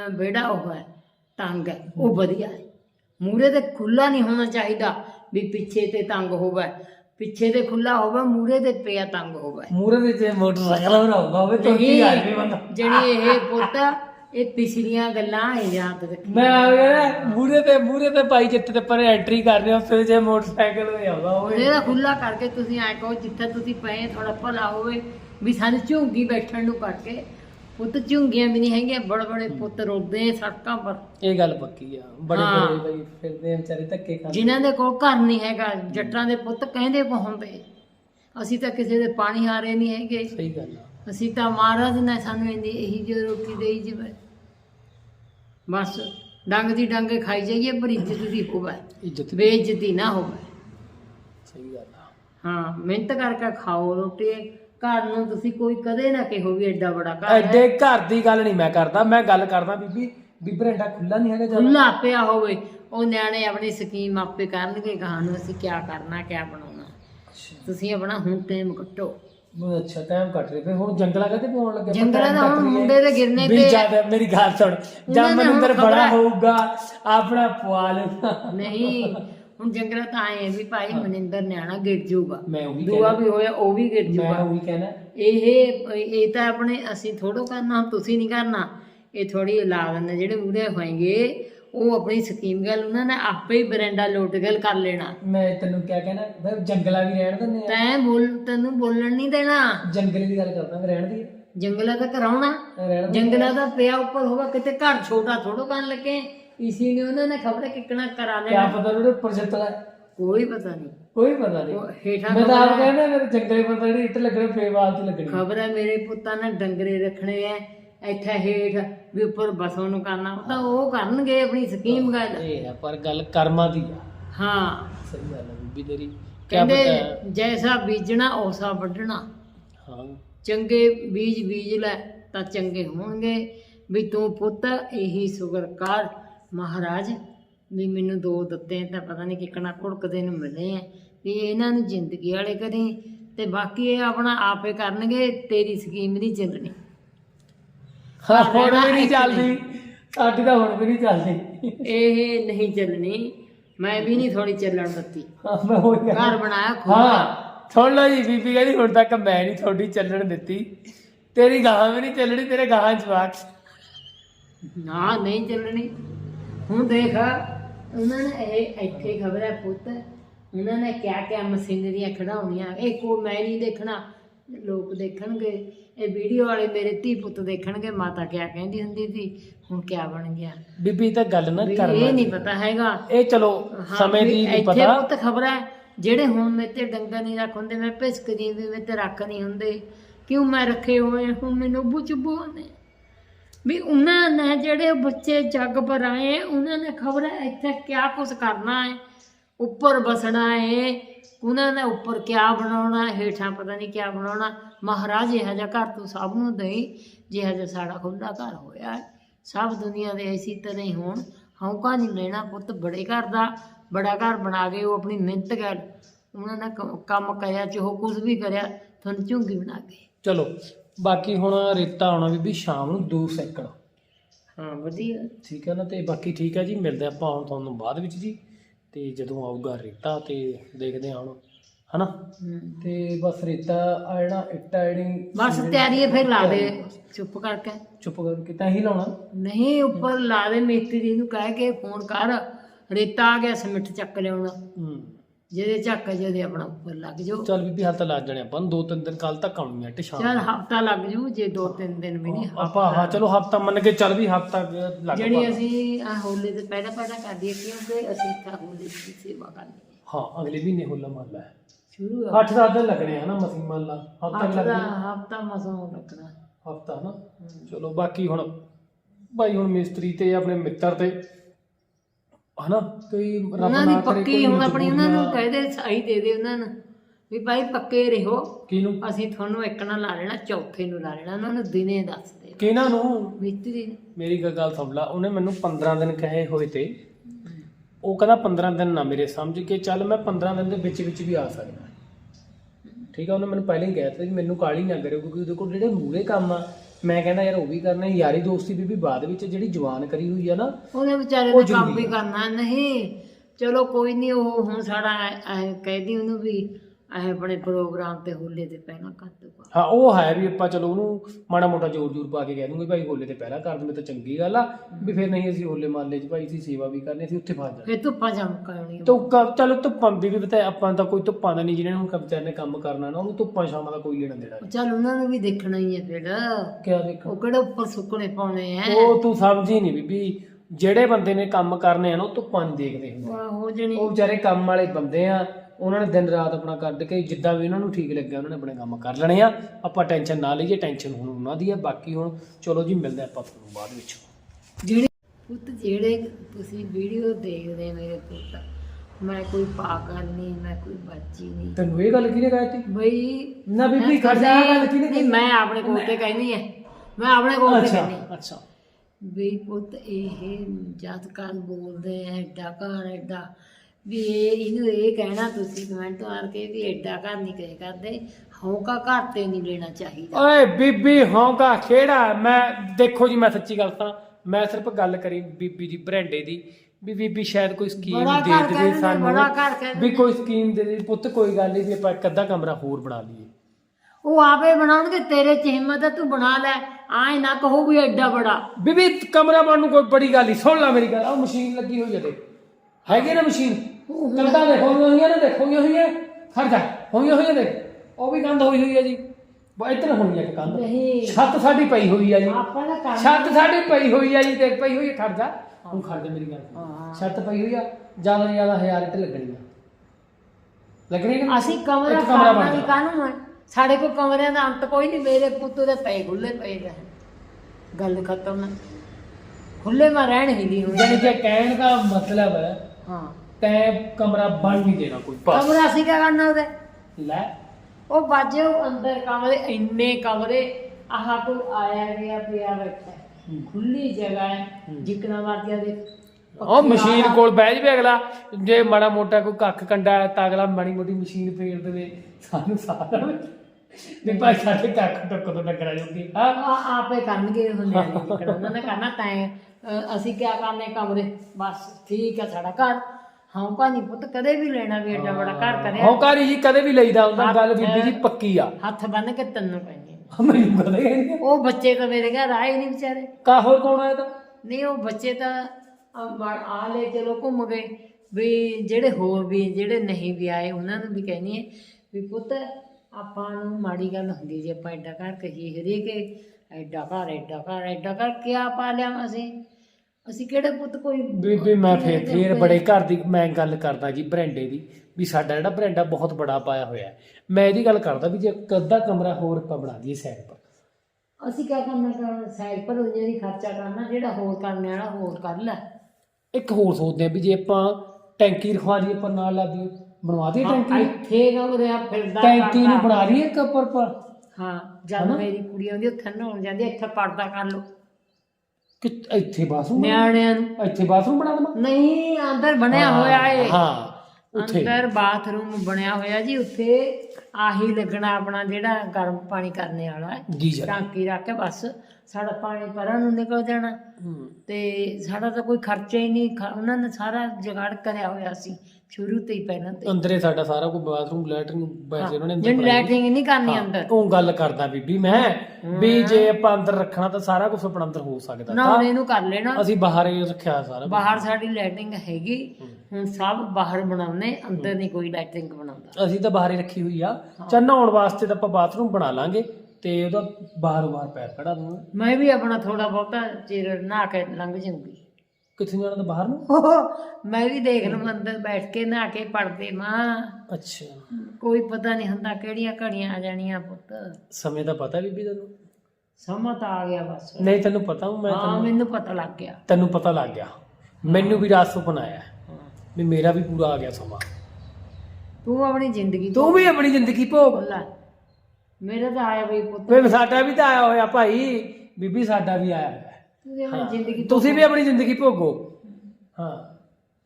Speaker 3: ਵਿਹੜਾ ਉਹ ਹੈ ਤੰਗ ਹੈ। ਉਹ ਵਧੀਆ ਹੈ। ਮੂਰੇ ਤੇ ਖੁੱਲਾ ਨਹੀਂ ਹੋਣਾ ਚਾਹੀਦਾ ਵੀ ਪਿੱਛੇ ਤੇ ਤੰਗ ਹੋਵੇ। ਪਿੱਛੇ ਤੇ ਖੁੱਲਾ ਹੋਵੇ ਮੂਰੇ ਤੇ ਪਿਆ ਤੰਗ ਹੋਵੇ।
Speaker 1: ਮੂਰੇ ਦੇ ਜੇ ਮੋਟਰਸਾਈਕਲ ਬਣਾਉਂਦਾ ਹੋਵੇ ਤਾਂ ਕੀ ਆ ਜਾਵੇ ਬੰਦਾ?
Speaker 3: ਜਿਹੜੀ ਇਹ ਪੁੱਤ ਇਹ ਪਿਛਲੀਆਂ ਗੱਲਾਂ ਯਾਦ ਰੱਖੀ।
Speaker 1: ਮੈਂ ਆ ਗਿਆ ਮੂਰੇ ਤੇ ਮੂਰੇ ਤੇ ਭਾਈ ਜਿੱਥੇ ਤੇ ਪਰ ਐਂਟਰੀ ਕਰਦੇ ਹੋ ਫਿਰ ਜੇ ਮੋਟਰਸਾਈਕਲ ਹੋਇਆ ਆਉਂਦਾ ਹੋਵੇ।
Speaker 3: ਇਹਦਾ ਖੁੱਲਾ ਕਰਕੇ ਤੁਸੀਂ ਐ ਕਹੋ ਜਿੱਥੇ ਤੁਸੀਂ ਪਏ ਥੋੜਾ ਭਲਾ ਹੋਵੇ ਵੀ ਸਾਨੂੰ ਝੁੰਗੀ ਬੈਠਣ ਨੂੰ ਕਰਕੇ ਪੁੱਤ ਝੁੰਗੀਆਂ ਵੀ ਨਹੀਂ ਹੈਗੀਆਂ ਬੜੇ ਬੜੇ ਪੁੱਤ ਰੋਲਦੇ ਆ ਸੜਕਾਂ ਪਰ।
Speaker 1: ਇਹ ਗੱਲ ਪੱਕੀ ਆ। ਬੜੇ
Speaker 3: ਹਾਂ।
Speaker 1: ਬੜੇ ਭਾਈ ਫਿਰਦੇ ਆ ਵਿਚਾਰੇ ਧੱਕੇ ਖਾਂਦੇ।
Speaker 3: ਜਿਨ੍ਹਾਂ ਦੇ ਕੋਲ ਘਰ ਨਹੀਂ ਹੈਗਾ ਜੱਟਾਂ ਦੇ ਪੁੱਤ ਕਹਿੰਦੇ ਪਹੁੰਚਦੇ ਅਸੀਂ ਤਾਂ ਕਿਸੇ ਦੇ ਪਾਣੀ ਹਾਰੇ ਨਹੀਂ ਹੈਗੇ।
Speaker 1: ਸਹੀ ਗੱਲ ਆ।
Speaker 3: ਅਸੀਂ ਤਾਂ ਮਹਾਰਾਜ ਨੇ ਸਾਨੂੰ ਇੰਨੀ ਇਹੀ ਜਿਹੀ ਰੋਟੀ ਦੇਈ ਜਿਵੇਂ। ਬਸ ਡੰਗ ਦੀ ਡੰਗੇ ਖਾਈ ਜਾਈਏ ਪਰ ਇੱਜ਼ਤ ਦੀ ਹੋਵੇ।
Speaker 1: ਇੱਜ਼ਤ ਦੀ।
Speaker 3: ਬੇਇੱਜ਼ਤੀ ਨਾ ਹੋਵੇ।
Speaker 1: ਸਹੀ ਗੱਲ ਆ।
Speaker 3: ਹਾਂ ਮਿਹਨਤ ਕਰਕੇ ਖਾਓ ਰੋਟੀ। ਘਰ ਨੂੰ ਤੁਸੀਂ ਕੋਈ ਕਦੇ ਨਾ ਕਹੋ ਵੀ ਐਡਾ ਬੜਾ ਘਰ ਹੈ।
Speaker 1: ਐਡੇ ਘਰ ਦੀ ਗੱਲ ਨਹੀਂ ਮੈਂ ਕਰਦਾ ਮੈਂ ਗੱਲ ਕਰਦਾ ਬੀਬੀ ਵੀ ਬਰੰਡਾ ਖੁੱਲਾ ਨਹੀਂ ਹੈਗਾ ਜ਼ਿਆਦਾ।
Speaker 3: ਖੁੱਲਾ ਪਿਆ ਹੋਵੇ ਉਹ ਨਿਆਣੇ ਆਪਣੀ ਸਕੀਮ ਆਪੇ ਕਰਨਗੇ ਗਾਹਾਂ ਨੂੰ ਅਸੀਂ ਕੀ ਕਰਨਾ ਕੀ ਬਣਾਉਣਾ। ਤੁਸੀਂ ਆਪਣਾ ਹੁਣ ਟਾਈਮ ਕੱਟੋ।
Speaker 1: ਮੈਨੂੰ ਅੱਛਾ ਟਾਈਮ ਕੱਟ ਰਹੇ। ਫਿਰ ਹੁਣ ਜੰਗਲਾਂ ਕਦੇ ਪਾਉਣ ਲੱਗੇ? ਆਪਾਂ
Speaker 3: ਜੰਗਲਾਂ ਦਾ ਹੁਣ
Speaker 1: ਕੱਟ ਲਈਏ।
Speaker 3: ਮੁੰਡੇ ਦੇ ਗਿਰਨੇ
Speaker 1: ਵੀ
Speaker 3: ਤੇ
Speaker 1: ਜਦ ਮੇਰੀ ਗੱਲ ਸੁਣ। ਜਦ
Speaker 3: ਨੇ ਹੁਣ
Speaker 1: ਮਨਿੰਦਰ ਬੜਾ ਹੋਊਗਾ ਆਪਣਾ ਪਵਾ ਲਊਗਾ
Speaker 3: ਨਹੀਂ ਹੁਣ ਜੰਗਲਾਂ ਤਾਂ ਆਏ ਵੀ ਭਾਈ ਮਨਿੰਦਰ ਨਿਆਣਾ ਗਿਰ ਜਾਊਗਾ
Speaker 1: ਮੈਂ ਉਹੀ
Speaker 3: ਦੂਆ
Speaker 1: ਕਹਿਣਾ।
Speaker 3: ਵੀ ਹੋਇਆ ਉਹ ਵੀ ਗਿਰ
Speaker 1: ਮੈਂ
Speaker 3: ਜਾਊਗਾ।
Speaker 1: ਉਹੀ ਕਹਿਣਾ।
Speaker 3: ਇਹ ਇਹ ਤਾਂ ਆਪਣੇ ਅਸੀਂ ਥੋੜੋ ਕਰਨਾ ਤੁਸੀਂ ਨਹੀਂ ਕਰਨਾ। ਇਹ ਥੋੜੀ ਔਲਾਦ ਨੇ ਜਿਹੜੇ ਮੂਰੇ ਹੋਏਗੇ ਉਹ ਆਪਣੀ ਸਕੀਮ ਗੱਲ ਉਹਨਾਂ ਨੇ ਆਪੇ ਹੀ ਬਰੰਡਾ ਲੋਟ ਗੱਲ ਕਰ ਲੈਣਾ।
Speaker 1: ਮੈਂ ਤੈਨੂੰ ਕਿਆ ਕਹਿਣਾ ਫਿਰ ਜੰਗਲਾਂ ਵੀ ਰਹਿਣ ਦਿੰਦੇ ਆ।
Speaker 3: ਤੈਂ ਬੋਲ ਤੈਨੂੰ ਬੋਲਣ ਨਹੀਂ ਦੇਣਾ।
Speaker 1: ਜੰਗਲ ਦੀ ਗੱਲ ਕਰਦਾ ਮੈਂ ਰਹਿਣ ਦੀ
Speaker 3: ਜੰਗਲਾਂ
Speaker 1: ਦੀ
Speaker 3: ਜੰਗਲਾਂ ਦਾ ਪਿਆ ਉੱਪਰ ਹੋਗਾ ਕਿਤੇ ਘਰ ਛੋਟਾ ਥੋੜੋ ਕਰਨ ਲੱਗੇ। ਇਸੀ ਨੇ ਉਹਨਾਂ ਨੇ ਖਬਰ ਕਿੱਕਣਾ ਕਰਾ ਲੈਣਾ।
Speaker 1: ਪਤਾ ਉਹਦੇ ਉੱਪਰ ਛੱਤਲਾ
Speaker 3: ਕੋਈ ਪਤਾ ਨਹੀਂ।
Speaker 1: ਕੋਈ ਪਤਾ ਨਹੀਂ। ਮੈਂ ਤਾਂ ਆਪ ਕਹਿੰਦਾ ਮੇਰੇ ਜੰਗਲੇ ਪਰ ਜਿਹੜੀ ਇੱਟ ਲੱਗਣੀ ਫੇਵਾਲ ਤੇ ਲੱਗਣੀ।
Speaker 3: ਖਬਰ ਹੈ ਮੇਰੇ ਪੁੱਤਾਂ ਨੇ ਡੰਗਰੇ ਰੱਖਣੇ ਐ ਇੱਥੇ ਹੇਠ ਵੀ ਉੱਪਰ ਬਸੋਂ ਨੂੰ ਕਰਨਾ। ਉਹ ਤਾਂ ਉਹ ਕਰਨਗੇ ਆਪਣੀ ਸਕੀਮ ਗੱਲ।
Speaker 1: ਇਹ ਹੈ ਪਰ ਗੱਲ ਕਰਮਾਂ ਦੀ ਆ।
Speaker 3: ਹਾਂ।
Speaker 1: ਸਹੀ ਗੱਲ ਹੈ ਬੀਬੀ ਤੇਰੀ।
Speaker 3: ਕਹਿੰਦੇ ਜੈਸਾ ਬੀਜਣਾ ਓਸਾ ਵੱਢਣਾ।
Speaker 1: ਹਾਂ।
Speaker 3: ਚੰਗੇ ਬੀਜ ਬੀਜ ਲੈ ਤਾਂ ਚੰਗੇ ਹੋਣਗੇ। ਵੀ ਤੂੰ ਪੁੱਤ ਇਹੀ ਸ਼ੁਕਰ ਕਰ ਮਹਾਰਾਜ ਵੀ ਮੈਨੂੰ ਦੋ ਦਿੱਤੇ ਤਾਂ ਪਤਾ ਨਹੀਂ ਕਿੱਕਣਾ ਘੁੜਕਦੇ ਨੂੰ ਮਿਲੇ ਆ। ਵੀ ਇਹਨਾਂ ਨੂੰ ਜ਼ਿੰਦਗੀ ਵਾਲੇ ਕਰੀ ਤੇ ਬਾਕੀ ਇਹ ਆਪਣਾ ਆਪੇ ਕਰਨਗੇ ਤੇਰੀ ਸਕੀਮ ਨਹੀਂ ਚੱਲਣੀ
Speaker 1: ਹਾਂ ਹੁਣ ਵੀ ਨਹੀਂ ਚੱਲਦੀ। ਸਾਡੀ ਤਾਂ ਹੁਣ ਵੀ ਨਹੀਂ ਚੱਲਦੀ।
Speaker 3: ਇਹ ਨਹੀਂ ਚੱਲਣੀ। ਮੈਂ ਵੀ ਨਹੀਂ ਥੋੜੀ ਚੱਲਣ ਦਿੱਤੀ।
Speaker 1: ਹਾਂ ਮੈਂ ਹੋ
Speaker 3: ਘਰ ਬਣਾਇਆ ਖੁੱਲਾ
Speaker 1: ਹਾਂ। ਸੁਣ ਲਓ ਜੀ ਬੀਬੀ ਕਹਿੰਦੀ ਹੁਣ ਤੱਕ ਮੈਂ ਨਹੀਂ ਤੁਹਾਡੀ ਚੱਲਣ ਦਿੱਤੀ। ਤੇਰੀ ਗਾਹਾਂ ਵੀ ਨਹੀਂ ਚੱਲਣੀ ਤੇਰੇ ਗਾਹਾਂ ਜਵਾਕ।
Speaker 3: ਨਾ ਨਹੀਂ ਚੱਲਣੀ। ਹੁਣ ਦੇਖ ਉਹਨਾਂ ਨੇ ਇਹ ਇੱਥੇ ਖਬਰ ਹੈ ਪੁੱਤ ਉਹਨਾਂ ਨੇ ਕਿਆ ਕਿਆ ਮਸ਼ੀਨਰੀਆਂ ਖੜਾਉਣੀਆਂ ਇਹ ਕੋ ਮੈਂ ਨਹੀਂ ਦੇਖਣਾ ਲੋਕ ਦੇਖਣਗੇ। ਇਹ ਵੀਡੀਓ ਵਾਲੇ ਮੇਰੇ ਧੀ ਪੁੱਤ ਦੇਖਣਗੇ ਮਾਤਾ ਕਿਆ ਕਹਿੰਦੀ ਹੁੰਦੀ ਸੀ ਹੁਣ ਕਿਆ ਬਣ ਗਿਆ।
Speaker 1: ਬੀਬੀ ਤਾਂ ਗੱਲ ਨਾ
Speaker 3: ਵੀ
Speaker 1: ਕਰਨਾ
Speaker 3: ਇਹ ਨਹੀਂ ਪਤਾ ਹੈਗਾ।
Speaker 1: ਇਹ ਚਲੋ ਸਮੇਂ
Speaker 3: ਵੀ
Speaker 1: ਦੀ ਨਹੀਂ
Speaker 3: ਇੱਥੇ
Speaker 1: ਪਤਾ।
Speaker 3: ਪੁੱਤ ਖਬਰ ਹੈ ਜਿਹੜੇ ਹੁਣ ਮੇਰੇ ਤੇ ਡੰਗਰ ਨਹੀਂ ਰੱਖ ਹੁੰਦੇ ਮੈਂ ਭਿਸਕਦੀ ਵੀ, ਮੇਰੇ ਤੇ ਰੱਖ ਨਹੀਂ ਹੁੰਦੇ। ਕਿਉਂ ਮੈਂ ਰੱਖੇ ਹੋਏ ਹੁਣ ਮੈਨੂੰ ਬੁਝਬੋ ਨੇ ਵੀ ਉਹਨਾਂ ਨੇ ਜਿਹੜੇ ਬੱਚੇ ਜੱਗ ਪਰ ਆਏ, ਉਹਨਾਂ ਨੇ ਖਬਰ ਇੱਥੇ ਕਿਆ ਕੁਝ ਕਰਨਾ ਹੈ? ਉੱਪਰ ਬਸਣਾ ਹੈ। ਉਹਨਾਂ ਨੇ ਉੱਪਰ ਕਿਆ ਬਣਾਉਣਾ? ਹੇਠਾਂ ਪਤਾ ਨਹੀਂ ਕਿਆ ਬਣਾਉਣਾ। ਮਹਾਰਾਜ ਇਹ ਜਿਹਾ ਘਰ ਤੂੰ ਸਭ ਨੂੰ ਦੇਈ, ਜਿਹਾ ਜਿਹਾ ਸਾਡਾ ਖੁੱਲਾ ਘਰ ਹੋਇਆ ਸਭ ਦੁਨੀਆ ਦੇ ਇਸੇ ਤਰ੍ਹਾਂ ਹੀ ਹੋਣ। ਹੌਕਾ ਨਹੀਂ ਲੈਣਾ ਪੁੱਤ, ਬੜੇ ਘਰ ਦਾ ਬੜਾ ਘਰ ਬਣਾ ਕੇ ਉਹ ਆਪਣੀ ਮਿਹਨਤ ਕਰ ਉਹਨਾਂ ਨੇ ਕ- ਕੰਮ ਕਰਿਆ ਚਾਹੋ ਕੁਝ ਵੀ ਕਰਿਆ ਤੁਹਾਨੂੰ ਝੁੰਗੀ ਬਣਾ ਕੇ।
Speaker 1: ਚਲੋ ਬਾਕੀ ਹੁਣ ਰੇਤਾ ਆਉਣਾ ਬੀਬੀ ਸ਼ਾਮ ਨੂੰ 2 ਸੈਕੜ
Speaker 3: ਹਾਂ ਵਧੀਆ।
Speaker 1: ਠੀਕ ਹੈ ਨਾ ਤੇ ਬਾਕੀ ਠੀਕ ਹੈ ਜੀ ਮਿਲਦੇ ਆਪਾਂ ਹੁਣ ਤੁਹਾਨੂੰ ਬਾਅਦ ਵਿੱਚ ਜੀ। ਤੇ ਜਦੋਂ ਆਊਗਾ ਰੇਤਾ ਤੇ ਦੇਖਦੇ ਹਾਂ ਹੁਣ ਹਨਾ?
Speaker 3: ਹਮ।
Speaker 1: ਤੇ ਬਸ ਰੇਤਾ ਆ ਜਿਹੜਾ ਇੱਟਾ ਜਿਹੜੀ
Speaker 3: ਬਸ ਤਿਆਰੀ ਹੈ ਫਿਰ ਲਾ ਦੇ। ਚੁੱਪ ਕਰਕੇ।
Speaker 1: ਚੁੱਪ ਕਰਕੇ ਤਾਂ ਹੀ ਲਾਉਣਾ।
Speaker 3: ਨਹੀਂ ਉੱਪਰ ਲਾ ਦੇ ਮਿਸਤਰੀ ਨੂੰ ਕਹਿ ਕੇ ਫੋਨ ਕਰ। ਰੇਤਾ ਆ ਗਿਆ ਸਮਿੱਠ ਚੱਕ ਲਿਆਉਣਾ।
Speaker 1: ਹੂੰ।
Speaker 3: ਜਿਹਦੇ ਚੱਕ ਜਿਹਦੇ ਆਪਣਾ ਉੱਪਰ ਲੱਗ ਜਾਓ।
Speaker 1: ਚੱਲ ਬੀਬੀ ਹਾਲ ਤਾਂ ਲੱਗ ਜਾਣੇ ਆਪਾਂ ਨੂੰ ਦੋ ਤਿੰਨ ਦਿਨ ਕੱਲ ਤੱਕ ਆਉਣੀ ਹੈ ਟਿਸ਼ਾਨ
Speaker 3: ਚਲ ਹਫਤਾ ਲੱਗ ਜੂ ਜੇ ਦੋ ਤਿੰਨ ਦਿਨ ਵੀ ਨਹੀਂ
Speaker 1: ਆਪਾਂ ਹਾਂ ਚਲੋ ਹਫਤਾ ਮੰਨ ਕੇ ਚੱਲ ਵੀ ਹਫਤਾ ਲੱਗ
Speaker 3: ਜਿਹੜੀ
Speaker 1: ਪਾ
Speaker 3: ਅਸੀਂ ਆ ਹੋਲੇ ਤੇ ਪਹਿਲਾਂ ਪਹਿਲਾਂ ਕਰਦੀ ਕਿਉਂਕਿ ਅਸੀਂ ਤਾਂ ਹੋਲੇ ਦੀ ਸੇਵਾ ਕਰਨੀ ਹੈ।
Speaker 1: ਹਾਂ ਅਗਲੇ ਮਹੀਨੇ ਹੋਲਾ ਮਹੱਲਾ ਹੈ।
Speaker 3: ਸ਼ੁਰੂ ਆ।
Speaker 1: 8-10 ਦਿਨ ਲੱਗਣੇ ਹਨਾ ਮਸੀਂ ਮੰਨ ਲਾ ਹਫਤਾ
Speaker 3: ਹਫਤਾ
Speaker 1: ਲੱਗਣਾ
Speaker 3: ਹਫਤਾ ਮਸੋਂ ਲੱਗਣਾ।
Speaker 1: ਹਫਤਾ ਹਨਾ ਚਲੋ ਬਾਕੀ ਹੁਣ ਭਾਈ ਹੁਣ ਮਿਸਤਰੀ ਤੇ ਆਪਣੇ ਮਿੱਤਰ ਤੇ ਹਨਾ? ਕੋਈ ਰੱਬ
Speaker 3: ਉਹਨਾਂ ਦੀ
Speaker 1: ਨਾ ਕਰੇ
Speaker 3: ਪੱਕੀ
Speaker 1: ਕੋਈ
Speaker 3: ਹੁਣ ਆਪਣੀ ਉਹਨਾਂ ਨੂੰ
Speaker 1: ਮਜਬੂਰੀਆਂ-
Speaker 3: ਕਹਿ ਦੇ ਸਹੀ ਦੇ ਦੇ ਉਹਨਾਂ ਨੂੰ ਵੀ ਭਾਈ ਪੱਕੇ ਰਹੋ।
Speaker 1: ਕਿਹਨੂੰ?
Speaker 3: ਅਸੀਂ ਤੁਹਾਨੂੰ ਇੱਕ ਨਾਲ ਲਾ ਲੈਣਾ ਚੌਥੇ ਨੂੰ ਲਾ ਲੈਣਾ ਉਹਨਾਂ ਨੂੰ ਦਿਨੇ ਦੱਸ ਦੇ।
Speaker 1: ਕਿਹਨਾਂ ਨੂੰ?
Speaker 3: ਮਿਸਤਰੀ ਨੇ
Speaker 1: ਮੇਰੀ ਇੱਕ ਗੱਲ ਸੁਣ ਲਾ ਉਹਨੇ ਮੈਨੂੰ 15 ਦਿਨ ਕਹੇ ਹੋਏ ਤੇ। ਉਹ ਕਹਿੰਦਾ 15 ਦਿਨ ਨਾ ਮੇਰੇ ਸਮਝ ਕੇ ਚੱਲ ਮੈਂ 15 ਦਿਨ ਦੇ ਵਿੱਚ ਵਿੱਚ ਵੀ ਆ ਸਕਦਾ। ਠੀਕ ਆ ਉਹਨੇ ਮੈਨੂੰ ਪਹਿਲਾਂ ਹੀ ਕਹਿ ਦਿੱਤਾ ਜੀ ਮੈਨੂੰ ਕਾਲੀ ਨਾ ਕਰਿਓ ਕਿਉਂਕਿ ਉਹਦੇ ਕੋਲ ਜਿਹੜੇ ਮੂਰੇ ਕੰਮ ਆ ਮੈਂ ਕਹਿੰਦਾ ਯਾਰ ਉਹ ਵੀ ਕਰਨਾ ਯਾਰੀ ਦੋਸਤੀ ਵੀ ਵੀ ਬਾਅਦ ਵਿੱਚ ਜਿਹੜੀ ਜਵਾਨ ਕਰੀ ਹੋਈ ਆ ਨਾ
Speaker 3: ਉਹਨੇ ਵਿਚਾਰੇ
Speaker 1: ਉਹ
Speaker 3: ਨੇ ਕੰਮ
Speaker 1: ਜ਼ਰੂਰੀ
Speaker 3: ਵੀ। ਕਰਨਾ ਨਹੀਂ ਚਲੋ ਕੋਈ ਨਹੀਂ ਉਹ ਹੁਣ ਸਾਡਾ ਐ ਕਹਿਦੀ ਉਹਨੂੰ ਵੀ ਐ ਆਪਣੇ ਪ੍ਰੋਗਰਾਮ ਤੇ ਹੋਲੇ ਤੇ ਪਹਿਲਾਂ ਕਰ ਦੂਗਾ
Speaker 1: ਹਾਂ ਉਹ ਹੈ ਵੀ ਆਪਾਂ ਚਲੋ ਉਹਨੂੰ ਮਾੜਾ ਮੋਟਾ ਜ਼ੋਰ ਜ਼ੋਰ ਪਾ ਕੇ ਕਹਿ ਦੂੰਗੇ ਭਾਈ ਹੋਲੇ ਤੇ ਪਹਿਲਾਂ ਕਰ ਦੂੰਗੇ ਤਾਂ ਚੰਗੀ ਗੱਲ ਆ ਵੀ ਫਿਰ ਨਹੀਂ ਅਸੀਂ ਹੋਲੇ ਮਾਲੇ 'ਚ ਭਾਈ ਅਸੀਂ ਸੇਵਾ ਵੀ ਕਰਨੀ ਅਸੀਂ ਉੱਥੇ ਫਸ ਜਾਣਾ
Speaker 3: ਫਿਰ ਧੁੱਪਾਂ ਚਮਕਾਉਣੀ
Speaker 1: ਧੁੱਪਾਂ ਚਲੋ ਧੁੱਪਾਂ ਦੀ ਵੀ ਪਤਾ ਆਪਾਂ ਤਾਂ ਕੋਈ ਧੁੱਪਾਂ ਦਾ ਨਹੀਂ ਜਿਹਨਾਂ ਨੂੰ ਕਬਜ਼ਾ ਨੇ ਕੰਮ ਕਰਨਾ ਨਾ ਉਹਨੂੰ ਧੁੱਪਾਂ ਛਾਵਾਂ ਦਾ ਕੋਈ ਲੈਣਾ ਦੇਣਾ
Speaker 3: ਚੱਲ ਉਹਨਾਂ ਨੂੰ ਵੀ ਦੇਖਣਾ ਹੀ ਹੈ ਫਿਰ।
Speaker 1: ਕਿਆ ਦੇਖਾਂ?
Speaker 3: ਉਹ ਕਿਹੜੇ ਉੱਪਰ ਸੁੱਕਣੇ ਪਾਉਣੇ ਐ
Speaker 1: ਉਹ ਤੂੰ ਸਮਝੀ ਨਹੀਂ ਬੀਬੀ ਜਿਹੜੇ ਬੰਦੇ ਨੇ ਕੰਮ ਕਰਨੇ ਆ ਨਾ ਉਹ ਧੁੱਪਾਂ ਨਹੀਂ ਦੇਖਦੇ ਹੁੰਦੇ
Speaker 3: ਉਹ
Speaker 1: ਵਿਚਾਰੇ ਕੰਮ ਵਾਲੇ ਬੰਦੇ ਆ ਉਹਨਾਂ ਨੇ ਦਿਨ ਰਾਤ ਆਪਣਾ ਕੱਢ ਕੇ ਜਿੱਦਾਂ ਵੀ ਉਹਨਾਂ ਨੂੰ ਠੀਕ ਲੱਗਿਆ ਉਹਨਾਂ ਨੇ ਆਪਣੇ ਕੰਮ ਕਰ ਲੈਣੇ ਆ। ਆਪਾਂ ਟੈਨਸ਼ਨ ਨਾ ਲਈਏ ਟੈਨਸ਼ਨ ਹੁਣ ਉਹਨਾਂ ਦੀ ਆ। ਬਾਕੀ ਹੁਣ ਚਲੋ ਜੀ ਮਿਲਦੇ ਆਪਾਂ ਤੁਹਾਨੂੰ ਬਾਅਦ ਵਿੱਚ।
Speaker 3: ਜਿਹੜੇ ਪੁੱਤ ਜਿਹੜੇ ਤੁਸੀਂ ਵੀਡੀਓ ਦੇਖਦੇ ਮੇਰੇ ਪੁੱਤ ਮੈਂ ਕੋਈ ਪਾਗਲ ਨਹੀਂ ਮੈਂ ਕੋਈ ਬੱਚੀ ਨਹੀਂ।
Speaker 1: ਤੈਨੂੰ ਇਹ ਗੱਲ ਕਿਹਨੇ ਕਹਿਤੀ
Speaker 3: ਬਈ
Speaker 1: ਨਾ ਬੀਬੀ ਆਹ ਗੱਲ ਕਿਹਨੇ
Speaker 3: ਨਹੀਂ ਮੈਂ ਆਪਣੇ ਕੋਲ ਤੇ ਕਹਿੰਦੀ ਐ ਮੈਂ ਆਪਣੇ ਕੋਲ ਤੇ ਕਹਿੰਦੀ
Speaker 1: ਅੱਛਾ।
Speaker 3: ਵੀ ਪੁੱਤ ਇਹ ਜਦ ਕੱਲ ਬੋਲਦੇ ਐ ਐਡਾ ਘਰ ਐਡਾ ਵੀ ਇਹ ਇਹਨੂੰ ਇਹ ਕਹਿਣਾ ਤੁਸੀਂ ਕਮੈਂਟ ਮਾਰ ਕੇ ਵੀ ਐਡਾ ਘਰ ਨਹੀਂ ਕਹੇ ਕਰਦੇ ਹੌਕਾ ਘਰ ਤੇ ਨਹੀਂ ਲੈਣਾ ਚਾਹੀਦਾ।
Speaker 1: ਓਏ ਬੀਬੀ ਹੋਗਾ ਖੇੜਾ ਮੈਂ ਦੇਖੋ ਜੀ ਮੈਂ ਸੱਚੀ ਗੱਲ ਤਾਂ ਮੈਂ ਸਿਰਫ ਗੱਲ ਕਰੀ ਬੀਬੀ ਦੀ ਬਰੈਂਡੇ ਦੀ ਵੀ ਬੀਬੀ ਸ਼ਾਇਦ ਕੋਈ ਸਕੀਮ
Speaker 3: ਬੜਾ
Speaker 1: ਦੇ
Speaker 3: ਘਰ
Speaker 1: ਦੇਵੇ
Speaker 3: ਕਹਿੰਦੇ ਨੇ,
Speaker 1: ਸਾਨੂੰ
Speaker 3: ਬੜਾ ਘਰ ਕਹਿੰਦੇ
Speaker 1: ਵੀ ਕੋਈ ਸਕੀਮ ਦੇ ਦੇ ਪੁੱਤ ਕੋਈ ਗੱਲ ਨਹੀਂ ਵੀ ਆਪਾਂ ਇੱਕ ਅੱਧਾ ਕਮਰਾ ਹੋਰ ਬਣਾ ਲਈਏ।
Speaker 3: ਉਹ ਆਪੇ ਬਣਾਉਣਗੇ ਤੇਰੇ ਚ ਹਿੰਮਤ ਹੈ ਤੂੰ ਬਣਾ ਲੈ ਆਏ ਨਾ ਕਹੋ ਵੀ ਐਡਾ ਬੜਾ।
Speaker 1: ਬੀਬੀ ਕਮਰਾ ਬਣਨ ਨੂੰ ਕੋਈ ਬੜੀ ਗੱਲ ਨਹੀਂ ਸੁਣ ਲੈ ਮੇਰੀ ਗੱਲ ਉਹ ਮਸ਼ੀਨ ਲੱਗੀ ਹੋਈ ਤੇ ਹੈਗੀ ਨਾ ਮਸ਼ੀਨ? ਕੰਧਾਂ ਦੇਖੋ ਹੋਈਆਂ ਨਾ ਦੇਖੋ ਹੋਈਆਂ ਖੜ ਜਾ ਹੋਈਆਂ ਹੋਈਆਂ ਦੇਖ। ਉਹ ਵੀ ਕੰਧ ਹੋਈ ਹੋਈ ਹੈ ਜੀ। ਬਾ ਇੱਧਰ ਹੋਣੀ ਹੈ ਇੱਕ ਕੰਧ।
Speaker 3: ਨਹੀਂ।
Speaker 1: ਛੱਤ ਸਾਡੀ ਪਈ ਹੋਈ ਹੈ ਜੀ।
Speaker 3: ਆਪਾਂ ਦਾ ਕੰਮ
Speaker 1: ਛੱਤ ਸਾਡੀ ਪਈ ਹੋਈ ਆ ਜੀ ਦੇਖ ਪਈ ਹੋਈ ਖੜ ਜਾ। ਤੂੰ ਖੜ ਜਾ ਮੇਰੀ ਗੱਲ ਸੁਣ।
Speaker 3: ਹਾਂ।
Speaker 1: ਛੱਤ ਪਈ ਹੋਈ ਆ ਜ਼ਿਆਦਾ ਤੋਂ ਜ਼ਿਆਦਾ 1000 ਇੱਟ ਲੱਗਣੀ ਆ। ਲੱਗਣੀ ਨਾ
Speaker 3: ਅਸੀਂ ਕਮਰਾ
Speaker 1: ਇੱਕ ਕਮਰਾ ਬਣ ਜਾਣਾ।
Speaker 3: ਕਾਹਨੂੰ ਹੈ ਸਾਡੇ ਕੋਲ ਕਮਰਿਆਂ ਦਾ ਅੰਤ ਕੋਈ ਨਹੀਂ ਮੇਰੇ ਪੁੱਤ ਦੇ ਪਏ ਖੁੱਲੇ ਪਏ ਰਹੇ ਗੱਲ ਖਤਮ ਹੈ ਖੁੱਲੇ ਮਾ ਰਹਿਣ ਹੀ ਨਹੀਂ ਹੁੰਦੇ
Speaker 1: ਯਾਨੀ ਕਿ ਕਹਿਣ ਦਾ ਮਤਲਬ ਹੈ
Speaker 3: ਹਾਂ।
Speaker 1: ਤੈਂ ਕਮਰਾ ਬਣ ਨਹੀਂ ਦੇਣਾ ਕੋਈ। ਬਸ।
Speaker 3: ਕਮਰਾ ਅਸੀਂ ਕਿਆ ਕਰਨਾ ਉਹਦੇ।
Speaker 1: ਲੈ।
Speaker 3: ਉਹ ਬਾਜੇ ਉਹ ਅੰਦਰ ਕਮਰੇ ਇੰਨੇ ਕਮਰੇ ਆਹ ਕੋਈ ਆਇਆ ਗਿਆ ਪਿਆ ਬੈਠਾ। ਹੈ। ਖੁੱਲੀ ਜਗ੍ਹਾ ਹੈ। ਜਿਕਣਾ ਮਰਜ਼ੀ ਆ ਦੇਖ
Speaker 1: ਉਹ ਮਸ਼ੀਨ ਕੋਲ ਬਹਿ ਜਵੇ ਅਗਲਾ। ਜੇ ਮਾੜਾ ਮੋਟਾ ਕੋਈ ਕੱਖ ਕੰਡਾ ਹੈ ਤਾਂ ਅਗਲਾ ਮਾੜੀ ਮੋਟੀ ਮਸ਼ੀਨ ਫੇਰ ਦੇਵੇ। ਸਾਨੂੰ ਸਾਰਾ ਵੀ ਭਾਈ ਸਾਡੇ ਕੱਖ ਟੁੱਕ ਤੋਂ ਟੱਕਰਾ ਜੂਗੀ। ਹਾਂ।
Speaker 3: ਆ ਆਪੇ ਕਰਨਗੇ ਉਹ ਨਿਆਣੇ ਨਿਕਲ ਉਹਨਾਂ ਨੇ ਕਰਨਾ ਤੈਂ ਅ, ਅਸੀਂ ਕਿਆ ਕਰਨੇ ਕਮਰੇ? ਬਸ ਠੀਕ ਹੈ ਸਾਡਾ ਘਰ। ਹਾਂ ਭਾਜੀ ਪੁੱਤ ਕਦੇ ਵੀ ਲੈਣਾ ਵੀ ਏਡਾ ਬੜਾ ਘਰ ਕਰਿਆ।
Speaker 1: ਹੌਕਾਰੀ ਜੀ ਕਦੇ ਵੀ ਲਈਦਾ ਹੁੰਦਾ ਗੱਲ ਬੀਬੀ ਜੀ ਪੱਕੀ ਆ।
Speaker 3: ਹੱਥ ਬੰਨ ਕੇ ਤੈਨੂੰ ਪੈਂਦੇ
Speaker 1: ਮੈਨੂੰ ਕਦੇ ਕਹਿੰਦੀ
Speaker 3: ਉਹ ਬੱਚੇ ਤਾਂ ਮੇਰੇ ਘਰ ਆਏ ਨਹੀਂ ਵਿਚਾਰੇ।
Speaker 1: ਕਾਹੋ ਕੌਣ ਆਇਆ ਤਾਂ?
Speaker 3: ਨਹੀਂ ਉਹ ਬੱਚੇ ਤਾਂ ਆ ਬਾ- ਆ ਲੈ ਚਲੋ ਘੁੰਮ ਗਏ। ਵੀ ਜਿਹੜੇ ਹੋਰ ਵੀ ਜਿਹੜੇ ਨਹੀਂ ਵੀ ਆਏ ਉਹਨਾਂ ਨੂੰ ਵੀ ਕਹਿੰਦੀ ਹੈ ਵੀ ਪੁੱਤ ਆਪਾਂ ਨੂੰ ਮਾੜੀ ਗੱਲ ਹੁੰਦੀ ਜੇ ਆਪਾਂ ਐਡਾ ਘਰ ਕਹੀਏ ਹਰੇਕ ਐਡਾ ਘਰ ਐਡਾ ਘਰ ਐਡਾ ਘਰ ਕਿਆ ਪਾ ਲਿਆ ਅਸੀਂ? ਅਸੀਂ ਕਿਹੜੇ ਪੁੱਤ ਕੋਈ
Speaker 1: ਬੀਬੀ ਮੈਂ ਫੇਰ ਫੇਰ ਬੜੇ ਘਰ ਦੀ ਮੈਂ ਗੱਲ ਕਰਦਾ ਜੀ ਬਰੈਂਡੇ ਦੀ ਵੀ ਸਾਡਾ ਜਿਹੜਾ ਬਰੈਂਡਾ ਬਹੁਤ ਬੜਾ ਪਾਇਆ ਹੋਇਆ ਮੈਂ ਇਹਦੀ ਗੱਲ ਕਰਦਾ ਵੀ ਜੇ ਅੱਧਾ ਕਮਰਾ ਹੋਰ ਆਪਾਂ ਬਣਾ ਦਈਏ ਸਾਈਡ ਪਰ।
Speaker 3: ਅਸੀਂ ਕਿਆ ਕਰਨਾ ਕਰ ਸਾਈਡ ਪਰ ਉਹ ਜਿਹੜੀ ਖਰਚਾ ਕਰਨਾ ਜਿਹੜਾ ਹੋਰ ਕਰਨੇ ਵਾਲਾ ਹੋਰ ਕਰ ਲੈ।
Speaker 1: ਇੱਕ ਹੋਰ ਸੋਚਦੇ ਆ ਵੀ ਜੇ ਆਪਾਂ ਟੈਂਕੀ ਰਖਵਾ ਲਈਏ ਆਪਾਂ ਨਾਲ ਲਾ ਦਈਏ ਬਣਵਾ ਦਈਏ ਟੈਂਕੀ?
Speaker 3: ਇੱਥੇ ਗਾ ਰਿਹਾ ਫਿਰਦਾ
Speaker 1: ਟੈਂਕੀ ਨੂੰ। ਬਣਾ ਲਈਏ ਇੱਕ ਉੱਪਰ ਪਰ।
Speaker 3: ਹਾਂ ਜਦ ਮੇਰੀ ਕੁੜੀ ਆਉਂਦੀ ਉੱਥੇ ਨਹਾਉਣ ਜਾਂਦੀ ਇੱਥੇ ਪਰਦਾ ਕਰ ਲਓ।
Speaker 1: ਕਿ ਇੱਥੇ ਬਾਥਰੂਮ
Speaker 3: ਨਿਆਣਿਆਂ ਨੂੰ।
Speaker 1: ਇੱਥੇ ਬਾਥਰੂਮ ਬਣਾ ਦਵਾਂ
Speaker 3: ਨਹੀਂ ਅੰਦਰ ਬਣਿਆ ਹੋਇਆ ਏ।
Speaker 1: ਹਾਂ ਉੱਥੇ।
Speaker 3: ਅੰਦਰ ਬਾਥਰੂਮ ਬਣਿਆ ਹੋਇਆ ਜੀ ਉੱਥੇ ਆਹੀ ਲੱਗਣਾ ਆਪਣਾ ਜਿਹੜਾ ਗਰਮ ਪਾਣੀ ਕਰਨੇ ਵਾਲਾ ਹੈ
Speaker 1: ਗੀਜ਼ਰ
Speaker 3: ਟਾਂਕੀ ਰੱਖ ਕੇ ਬਸ ਸਾਡਾ ਪਾਣੀ ਪਰਾਂ ਨੂੰ ਨਿਕਲ ਜਾਣਾ।
Speaker 1: ਹੂੰ।
Speaker 3: ਤੇ ਸਾਡਾ ਤਾਂ ਕੋਈ ਖਰਚਾ ਹੀ ਨਹੀਂ ਖ- ਉਹਨਾਂ ਨੇ ਸਾਰਾ ਜੁਗਾੜ ਕਰਿਆ ਹੋਇਆ ਸੀ। ਸ਼ੁਰੂ ਤੋਂ ਹੀ ਪਹਿਲਾਂ ਤੇ
Speaker 1: ਅੰਦਰੇ ਸਾਡਾ ਸਾਰਾ ਕੋਈ ਬਾਥਰੂਮ ਲੈਟਰਿੰਗ ਵੈਸੇ ਉਹਨਾਂ ਨੇ ਅੰਦਰ
Speaker 3: ਜਿਹੜੀ
Speaker 1: ਬਣਾਈ।
Speaker 3: ਲੈਟਰਿੰਗ ਨਹੀਂ ਕਰਨੀ ਅੰਦਰ।
Speaker 1: ਉਹ ਗੱਲ ਕਰਦਾ ਬੀਬੀ ਮੈਂ ਵੀ ਜੇ ਆਪਾਂ ਅੰਦਰ ਰੱਖਣਾ ਤਾਂ ਸਾਰਾ ਕੁਝ ਆਪਣਾ ਅੰਦਰ ਹੋ ਸਕਦਾ।
Speaker 3: ਨਾ
Speaker 1: ਤਾਂ
Speaker 3: ਇਹਨੂੰ ਕਰ ਲੈਣਾ।
Speaker 1: ਅਸੀਂ ਬਾਹਰ ਹੀ ਰੱਖਿਆ ਸਾਰਾ ਕੁਛ।
Speaker 3: ਬਾਹਰ ਸਾਡੀ ਲੈਟਰਿੰਗ ਹੈਗੀ। ਹੁਣ ਸਭ ਬਾਹਰ ਬਣਾਉਣੇ ਅੰਦਰ ਨਹੀਂ ਕੋਈ ਲੈਟਰਿੰਗ ਬਣਾਉਂਦਾ।
Speaker 1: ਅਸੀਂ ਤਾਂ ਬਾਹਰ ਹੀ ਰੱਖੀ ਹੋਈ ਆ। ਚੱਲ ਨਹਾਉਣ ਵਾਸਤੇ ਤਾਂ ਆਪਾਂ ਬਾਥਰੂਮ ਬਣਾ ਲਾਂਗੇ ਤੇ ਉਹਦਾ ਬਾਹਰੋਂ ਬਾਹਰ ਪੈਰ ਕਢਾ ਦੂੰਗਾ
Speaker 3: ਮੈਂ ਵੀ ਆਪਣਾ ਥੋੜਾ ਬਹੁਤਾ ਚਿਰ ਨਹਾ ਕੇ ਲੰਘ ਜਾਊਂਗੀ।
Speaker 1: ਕਿੱਥੇ ਜਾਣਾ ਤਾਂ ਬਾਹਰ ਨੂੰ?
Speaker 3: ਮੈਂ ਵੀ ਦੇਖ ਲਵਾਂ ਅੰਦਰ ਬੈਠ ਕੇ ਨਹਾ ਕੇ ਪੜਦੇ ਮਾਂ।
Speaker 1: ਅੱਛਾ।
Speaker 3: ਕੋਈ ਪਤਾ ਨਹੀਂ ਹੁੰਦਾ ਕਿਹੜੀਆਂ ਘੜੀਆਂ ਆ ਜਾਣੀਆਂ ਪੁੱਤ।
Speaker 1: ਸਮੇਂ ਦਾ ਪਤਾ ਬੀਬੀ ਤੈਨੂੰ?
Speaker 3: ਸਮਾਂ ਤਾਂ ਆ ਗਿਆ ਬਸ।
Speaker 1: ਨਹੀਂ ਤੈਨੂੰ ਪਤਾ ਮੈਂ
Speaker 3: ਹਾਂ
Speaker 1: ਤੈਨੂੰ
Speaker 3: ਮੈਨੂੰ ਪਤਾ ਲੱਗ ਗਿਆ।
Speaker 1: ਤੈਨੂੰ ਪਤਾ ਲੱਗ ਗਿਆ। ਮੈਨੂੰ ਵੀ ਰਾਤ ਸੁਪਨਾ ਆਇਆ। ਵੀ ਮੇਰਾ ਵੀ ਪੂਰਾ ਆ ਗਿਆ ਸਮਾਂ।
Speaker 3: ਤੂੰ ਆਪਣੀ ਜ਼ਿੰਦਗੀ
Speaker 1: ਤੂੰ ਵੀ ਆਪਣੀ ਜ਼ਿੰਦਗੀ ਭੋਗ।
Speaker 3: ਲੈ। ਮੇਰਾ ਤਾਂ ਆਇਆ ਬਈ ਪੁੱਤ।
Speaker 1: ਵੇ ਸਾਡਾ ਵੀ ਤਾਂ ਆਇਆ ਹੋਇਆ ਭਾਈ। ਬੀਬੀ ਸਾਡਾ ਵੀ ਆਇਆ ਹੋਇਆ।
Speaker 3: ਤੂੰ ਵੀ ਆਪਣੀ ਜ਼ਿੰਦਗੀ
Speaker 1: ਤੁਸੀਂ ਵੀ ਆਪਣੀ ਜ਼ਿੰਦਗੀ ਭੋਗੋ। ਹਾਂ।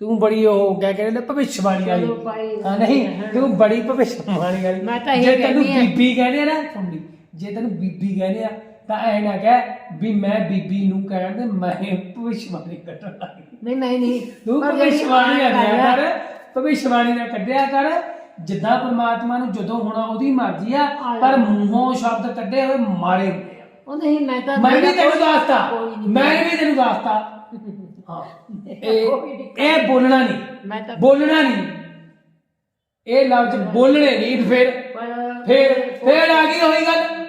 Speaker 1: ਤੂੰ ਬੜੀ ਉਹ ਕਿਆ ਕਹਿੰਦੇ ਨੇ ਭਵਿੱਖਬਾਣੀ ਵਾਲੀ।
Speaker 3: ਚਲੋ ਭਾਈ
Speaker 1: ਹਾਂ ਨਹੀਂ ਤੂੰ ਬੜੀ ਭਵਿੱਖਬਾਣੀ ਵਾਲੀ।
Speaker 3: ਮੈਂ ਤਾਂ ਇਹੀ
Speaker 1: ਜੇ ਤੈਨੂੰ
Speaker 3: ਕਹਿੰਦੀ ਆ।
Speaker 1: ਬੀਬੀ ਕਹਿੰਦੇ ਆ ਨਾ ਸੁਣ ਲਈ ਜੇ ਤੈਨੂੰ ਬੀਬੀ ਕਹਿੰਦੇ ਆ ਤਾਂ ਐ ਨਾ ਕਹਿ ਵੀ ਮੈਂ ਬੀਬੀ ਨੂੰ ਕਹਿਣ ਤੇ ਮੈਂ ਭਵਿੱਖਬਾਣੀ ਕੱਢਣ ਲੱਗੀ
Speaker 3: ਨਹੀਂ ਨਹੀਂ ਨਹੀਂ।
Speaker 1: ਤੂੰ
Speaker 3: ਪਰ ਜਿਹੜੀ
Speaker 1: ਭਵਿੱਖਬਾਣੀ ਨਾ
Speaker 3: ਵਾਲਾ-
Speaker 1: ਕਰ ਭਵਿੱਖਬਾਣੀ ਨਾ ਕੱਢਿਆ ਕਰ ਜਿੱਦਾਂ ਪ੍ਰਮਾਤਮਾ ਨੂੰ ਜਦੋਂ ਹੋਣਾ ਉਹਦੀ ਮਰਜ਼ੀ ਆ ਪਰ ਮੂੰਹੋਂ ਸ਼ਬਦ ਕੱਢੇ ਹੋਏ ਮਾਰੇ
Speaker 3: ਉਹ ਨਹੀਂ ਮੈਂ ਤਾਂ
Speaker 1: ਮੈਂ ਵੀ ਤੈਨੂੰ ਦੱਸਤਾ।
Speaker 3: ਕੋਈ ਨਹੀਂ।
Speaker 1: ਮੈਂ ਵੀ ਤੈਨੂੰ ਦੱਸਤਾ। ਹਾਂ। ਇਹ ਇਹ ਬੋਲਣਾ ਨਹੀਂ।
Speaker 3: ਮੈਂ ਤਾਂ
Speaker 1: ਬੋਲਣਾ ਨਹੀਂ। ਇਹ ਲਫ਼ਜ਼ ਬੋਲਣੇ ਨਹੀਂ ਫਿਰ
Speaker 3: ਪਰ
Speaker 1: ਫਿਰ ਫਿਰ ਆ ਗਈ ਹੋਈ ਗੱਲ।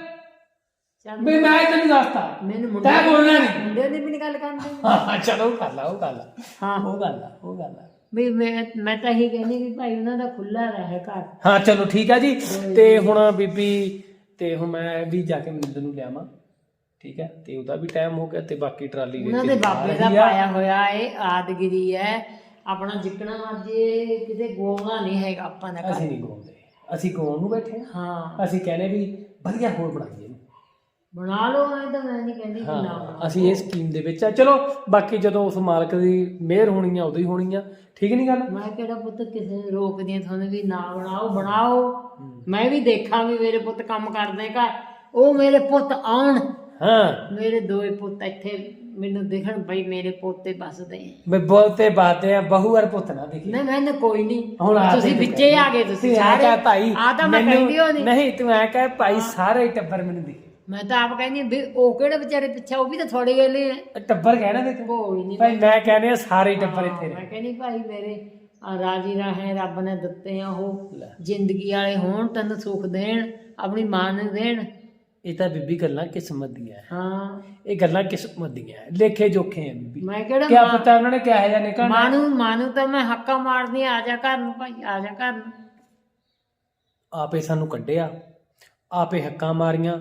Speaker 3: ਚੱਲ
Speaker 1: ਵੀ ਮੈਂ ਤੈਨੂੰ ਦੱਸਤਾ।
Speaker 3: ਮੈਨੂੰ ਮੁੰਡੇ
Speaker 1: ਤੈਂ ਬੋਲਣਾ ਨਹੀਂ।
Speaker 3: ਮੁੰਡੇ ਦੀ ਵੀ ਨਹੀਂ ਗੱਲ ਕਰਦੇ।
Speaker 1: ਹਾਂ ਚਲੋ ਉਹ ਕਰ ਲਾ ਉਹ ਕਰ ਲਾ
Speaker 3: ਹਾਂ।
Speaker 1: ਉਹ ਗੱਲ ਆ ਉਹ ਗੱਲ ਆ।
Speaker 3: ਵੀ ਮੈਂ ਮੈਂ ਤਾਂ ਇਹੀ ਕਹਿੰਦੀ ਵੀ ਭਾਈ ਉਹਨਾਂ ਦਾ ਖੁੱਲਾ ਰਹੇ ਘਰ।
Speaker 1: ਹਾਂ ਚਲੋ ਠੀਕ ਆ ਜੀ। ਤੇ ਹੁਣ ਬੀਬੀ ਤੇ ਹੁਣ ਮੈਂ ਵੀ ਜਾ ਕੇ ਮਨਿੰਦਰ ਨੂੰ ਲਿਆਵਾਂ। ਠੀਕ ਹੈ? ਤੇ ਉਹਦਾ ਵੀ ਟਾਈਮ ਹੋ ਗਿਆ ਤੇ ਬਾਕੀ ਟਰਾਲੀ
Speaker 3: ਉਹਨਾਂ ਦੇ ਬਾਬੇ ਦਾ ਪਾਇਆ ਹੋਇਆ ਇਹ ਆਦਗਿਰੀ ਹੈ। ਆਪਣਾ ਜਿੱਕਣਾ ਜੇ ਕਿਤੇ ਗੋਗਾ ਨਹੀਂ ਹੈਗਾ ਆਪਾਂ ਦਾ
Speaker 1: ਅਸੀਂ ਨਹੀਂ ਗਾਉਂਦੇ ਅਸੀਂ ਗਾਉਣ ਨੂੰ ਬੈਠੇ ਹਾਂ।
Speaker 3: ਹਾਂ।
Speaker 1: ਅਸੀਂ ਕਹਿੰਦੇ ਵੀ ਵਧੀਆ ਹੋਰ ਬਣਾਈਏ। ਇਹਨੂੰ
Speaker 3: ਬਣਾ ਲਓ ਐ ਤਾਂ ਮੈਂ ਨਹੀਂ ਕਹਿੰਦੀ ਕਿ ਨਾ
Speaker 1: ਹਾਂ
Speaker 3: ਬਣਾਓ।
Speaker 1: ਅਸੀਂ ਇਹ ਸਕੀਮ ਦੇ ਵਿੱਚ ਆ। ਚਲੋ ਬਾਕੀ ਜਦੋਂ ਉਸ ਮਾਲਕ ਦੀ ਮਿਹਰ ਹੋਣੀ ਆ ਉਦੋਂ ਹੀ ਹੋਣੀ ਆ। ਠੀਕ ਨਹੀਂ ਗੱਲ?
Speaker 3: ਮੈਂ ਕਿਹੜਾ ਪੁੱਤ ਕਿਸੇ ਨੂੰ ਰੋਕਦੀ ਆ ਤੁਹਾਨੂੰ ਵੀ ਨਾ ਬਣਾਓ ਬਣਾਓ। ਮੈਂ ਵੀ ਦੇਖਾਂ ਵੀ ਮੇਰੇ ਪੁੱਤ ਕੰਮ ਕਰਦੇ ਘਰ। ਉਹ ਮੇਰੇ ਪੁੱਤ ਆਉਣ।
Speaker 1: ਹਾਂ।
Speaker 3: ਮੇਰੇ ਦੋਏ ਪੁੱਤ ਇੱਥੇ ਮੈਨੂੰ ਦੇਖਣ ਬਈ ਮੇਰੇ ਪੋਤੇ ਬਸਦੇ ਆ।
Speaker 1: ਮੈਂ ਬੋਲਤੇ ਬਾਤੇ ਆ ਬਹੂ ਅਰ ਪੁੱਤ ਨਾ ਦੇਖੀ।
Speaker 3: ਨਹੀਂ ਮੈਂ ਕੋਈ ਨਹੀਂ
Speaker 1: ਹੁਣ ਆ
Speaker 3: ਤੁਸੀਂ
Speaker 1: ਤੇ
Speaker 3: ਵਿੱਚੇ ਆ ਗਏ ਤੁਸੀਂ
Speaker 1: ਐਂ
Speaker 3: ਸਾਰੇ।
Speaker 1: ਕਹਿ ਭਾਈ
Speaker 3: ਆ ਤਾਂ ਮੈਂ
Speaker 1: ਮੈਨੂੰ-
Speaker 3: ਕਹਿੰਦੀ ਹੋ ਨਹੀਂ
Speaker 1: ਨਹੀਂ ਤੂੰ ਐ ਕਹਿ ਭਾਈ ਸਾਰੇ ਟੱਬਰ ਮੈਨੂੰ ਦੇਖੇ।
Speaker 3: ਮੈਂ ਤਾਂ ਆਪ ਕਹਿੰਦੀ ਹਾਂ ਵੀ ਉਹ ਕਿਹੜੇ ਵਿਚਾਰੇ ਪਿੱਛੇ ਉਹ ਵੀ ਤਾਂ ਥੋੜੇ ਗਏ ਆ
Speaker 1: ਟੱਬਰ ਕਹਿਣਾ ਦੇਖ।
Speaker 3: ਕੋਈ ਨਹੀਂ
Speaker 1: ਭਾਈ। ਮੈਂ ਕਹਿੰਦੇ ਆ ਸਾਰੇ ਟੱਬਰ ਇੱਥੇ ਨੇ।
Speaker 3: ਮੈਂ ਕਹਿੰਦੀ ਭਾਈ ਮੇਰੇ ਆ ਰਾਜੀ ਰਾਹੇ ਰੱਬ ਨੇ ਦਿੱਤੇ ਆ ਉਹ
Speaker 1: ਲੈ।
Speaker 3: ਜ਼ਿੰਦਗੀ ਵਾਲੇ ਹੋਣ ਤੈਨੂੰ ਸੁੱਖ ਦੇਣ ਆਪਣੀ ਮਾਂ ਨੂੰ ਦੇਣ।
Speaker 1: ਇਹ ਤਾਂ ਬੀਬੀ ਗੱਲਾਂ ਕਿਸਮਤ ਦੀਆਂ ਹੈ।
Speaker 3: ਹਾਂ।
Speaker 1: ਇਹ ਗੱਲਾਂ ਕਿਸਮਤ ਦੀਆਂ ਹੈ। ਲੇਖੇ ਜੋਖੇ ਆ ਬੀਬੀ।
Speaker 3: ਮੈਂ ਕਿਹੜਾ
Speaker 1: ਕਿਆ
Speaker 3: ਮਾਂ-
Speaker 1: ਪਤਾ ਉਹਨਾਂ ਨੇ ਕਿਹਾ ਜਿਹਾ ਨਿਕਲਣਾ?
Speaker 3: ਮਾਂ ਨੂੰ ਮਾਂ ਨੂੰ ਤਾਂ ਮੈਂ ਹੱਕਾ ਮਾਰਦੀ ਆ ਜਾ ਘਰ ਨੂੰ ਭਾਈ ਆ ਜਾ ਘਰ ਨੂੰ।
Speaker 1: ਆਪੇ ਸਾਨੂੰ ਕੱਢਿਆ। ਆਪੇ ਹੱਕਾਂ ਮਾਰੀਆਂ।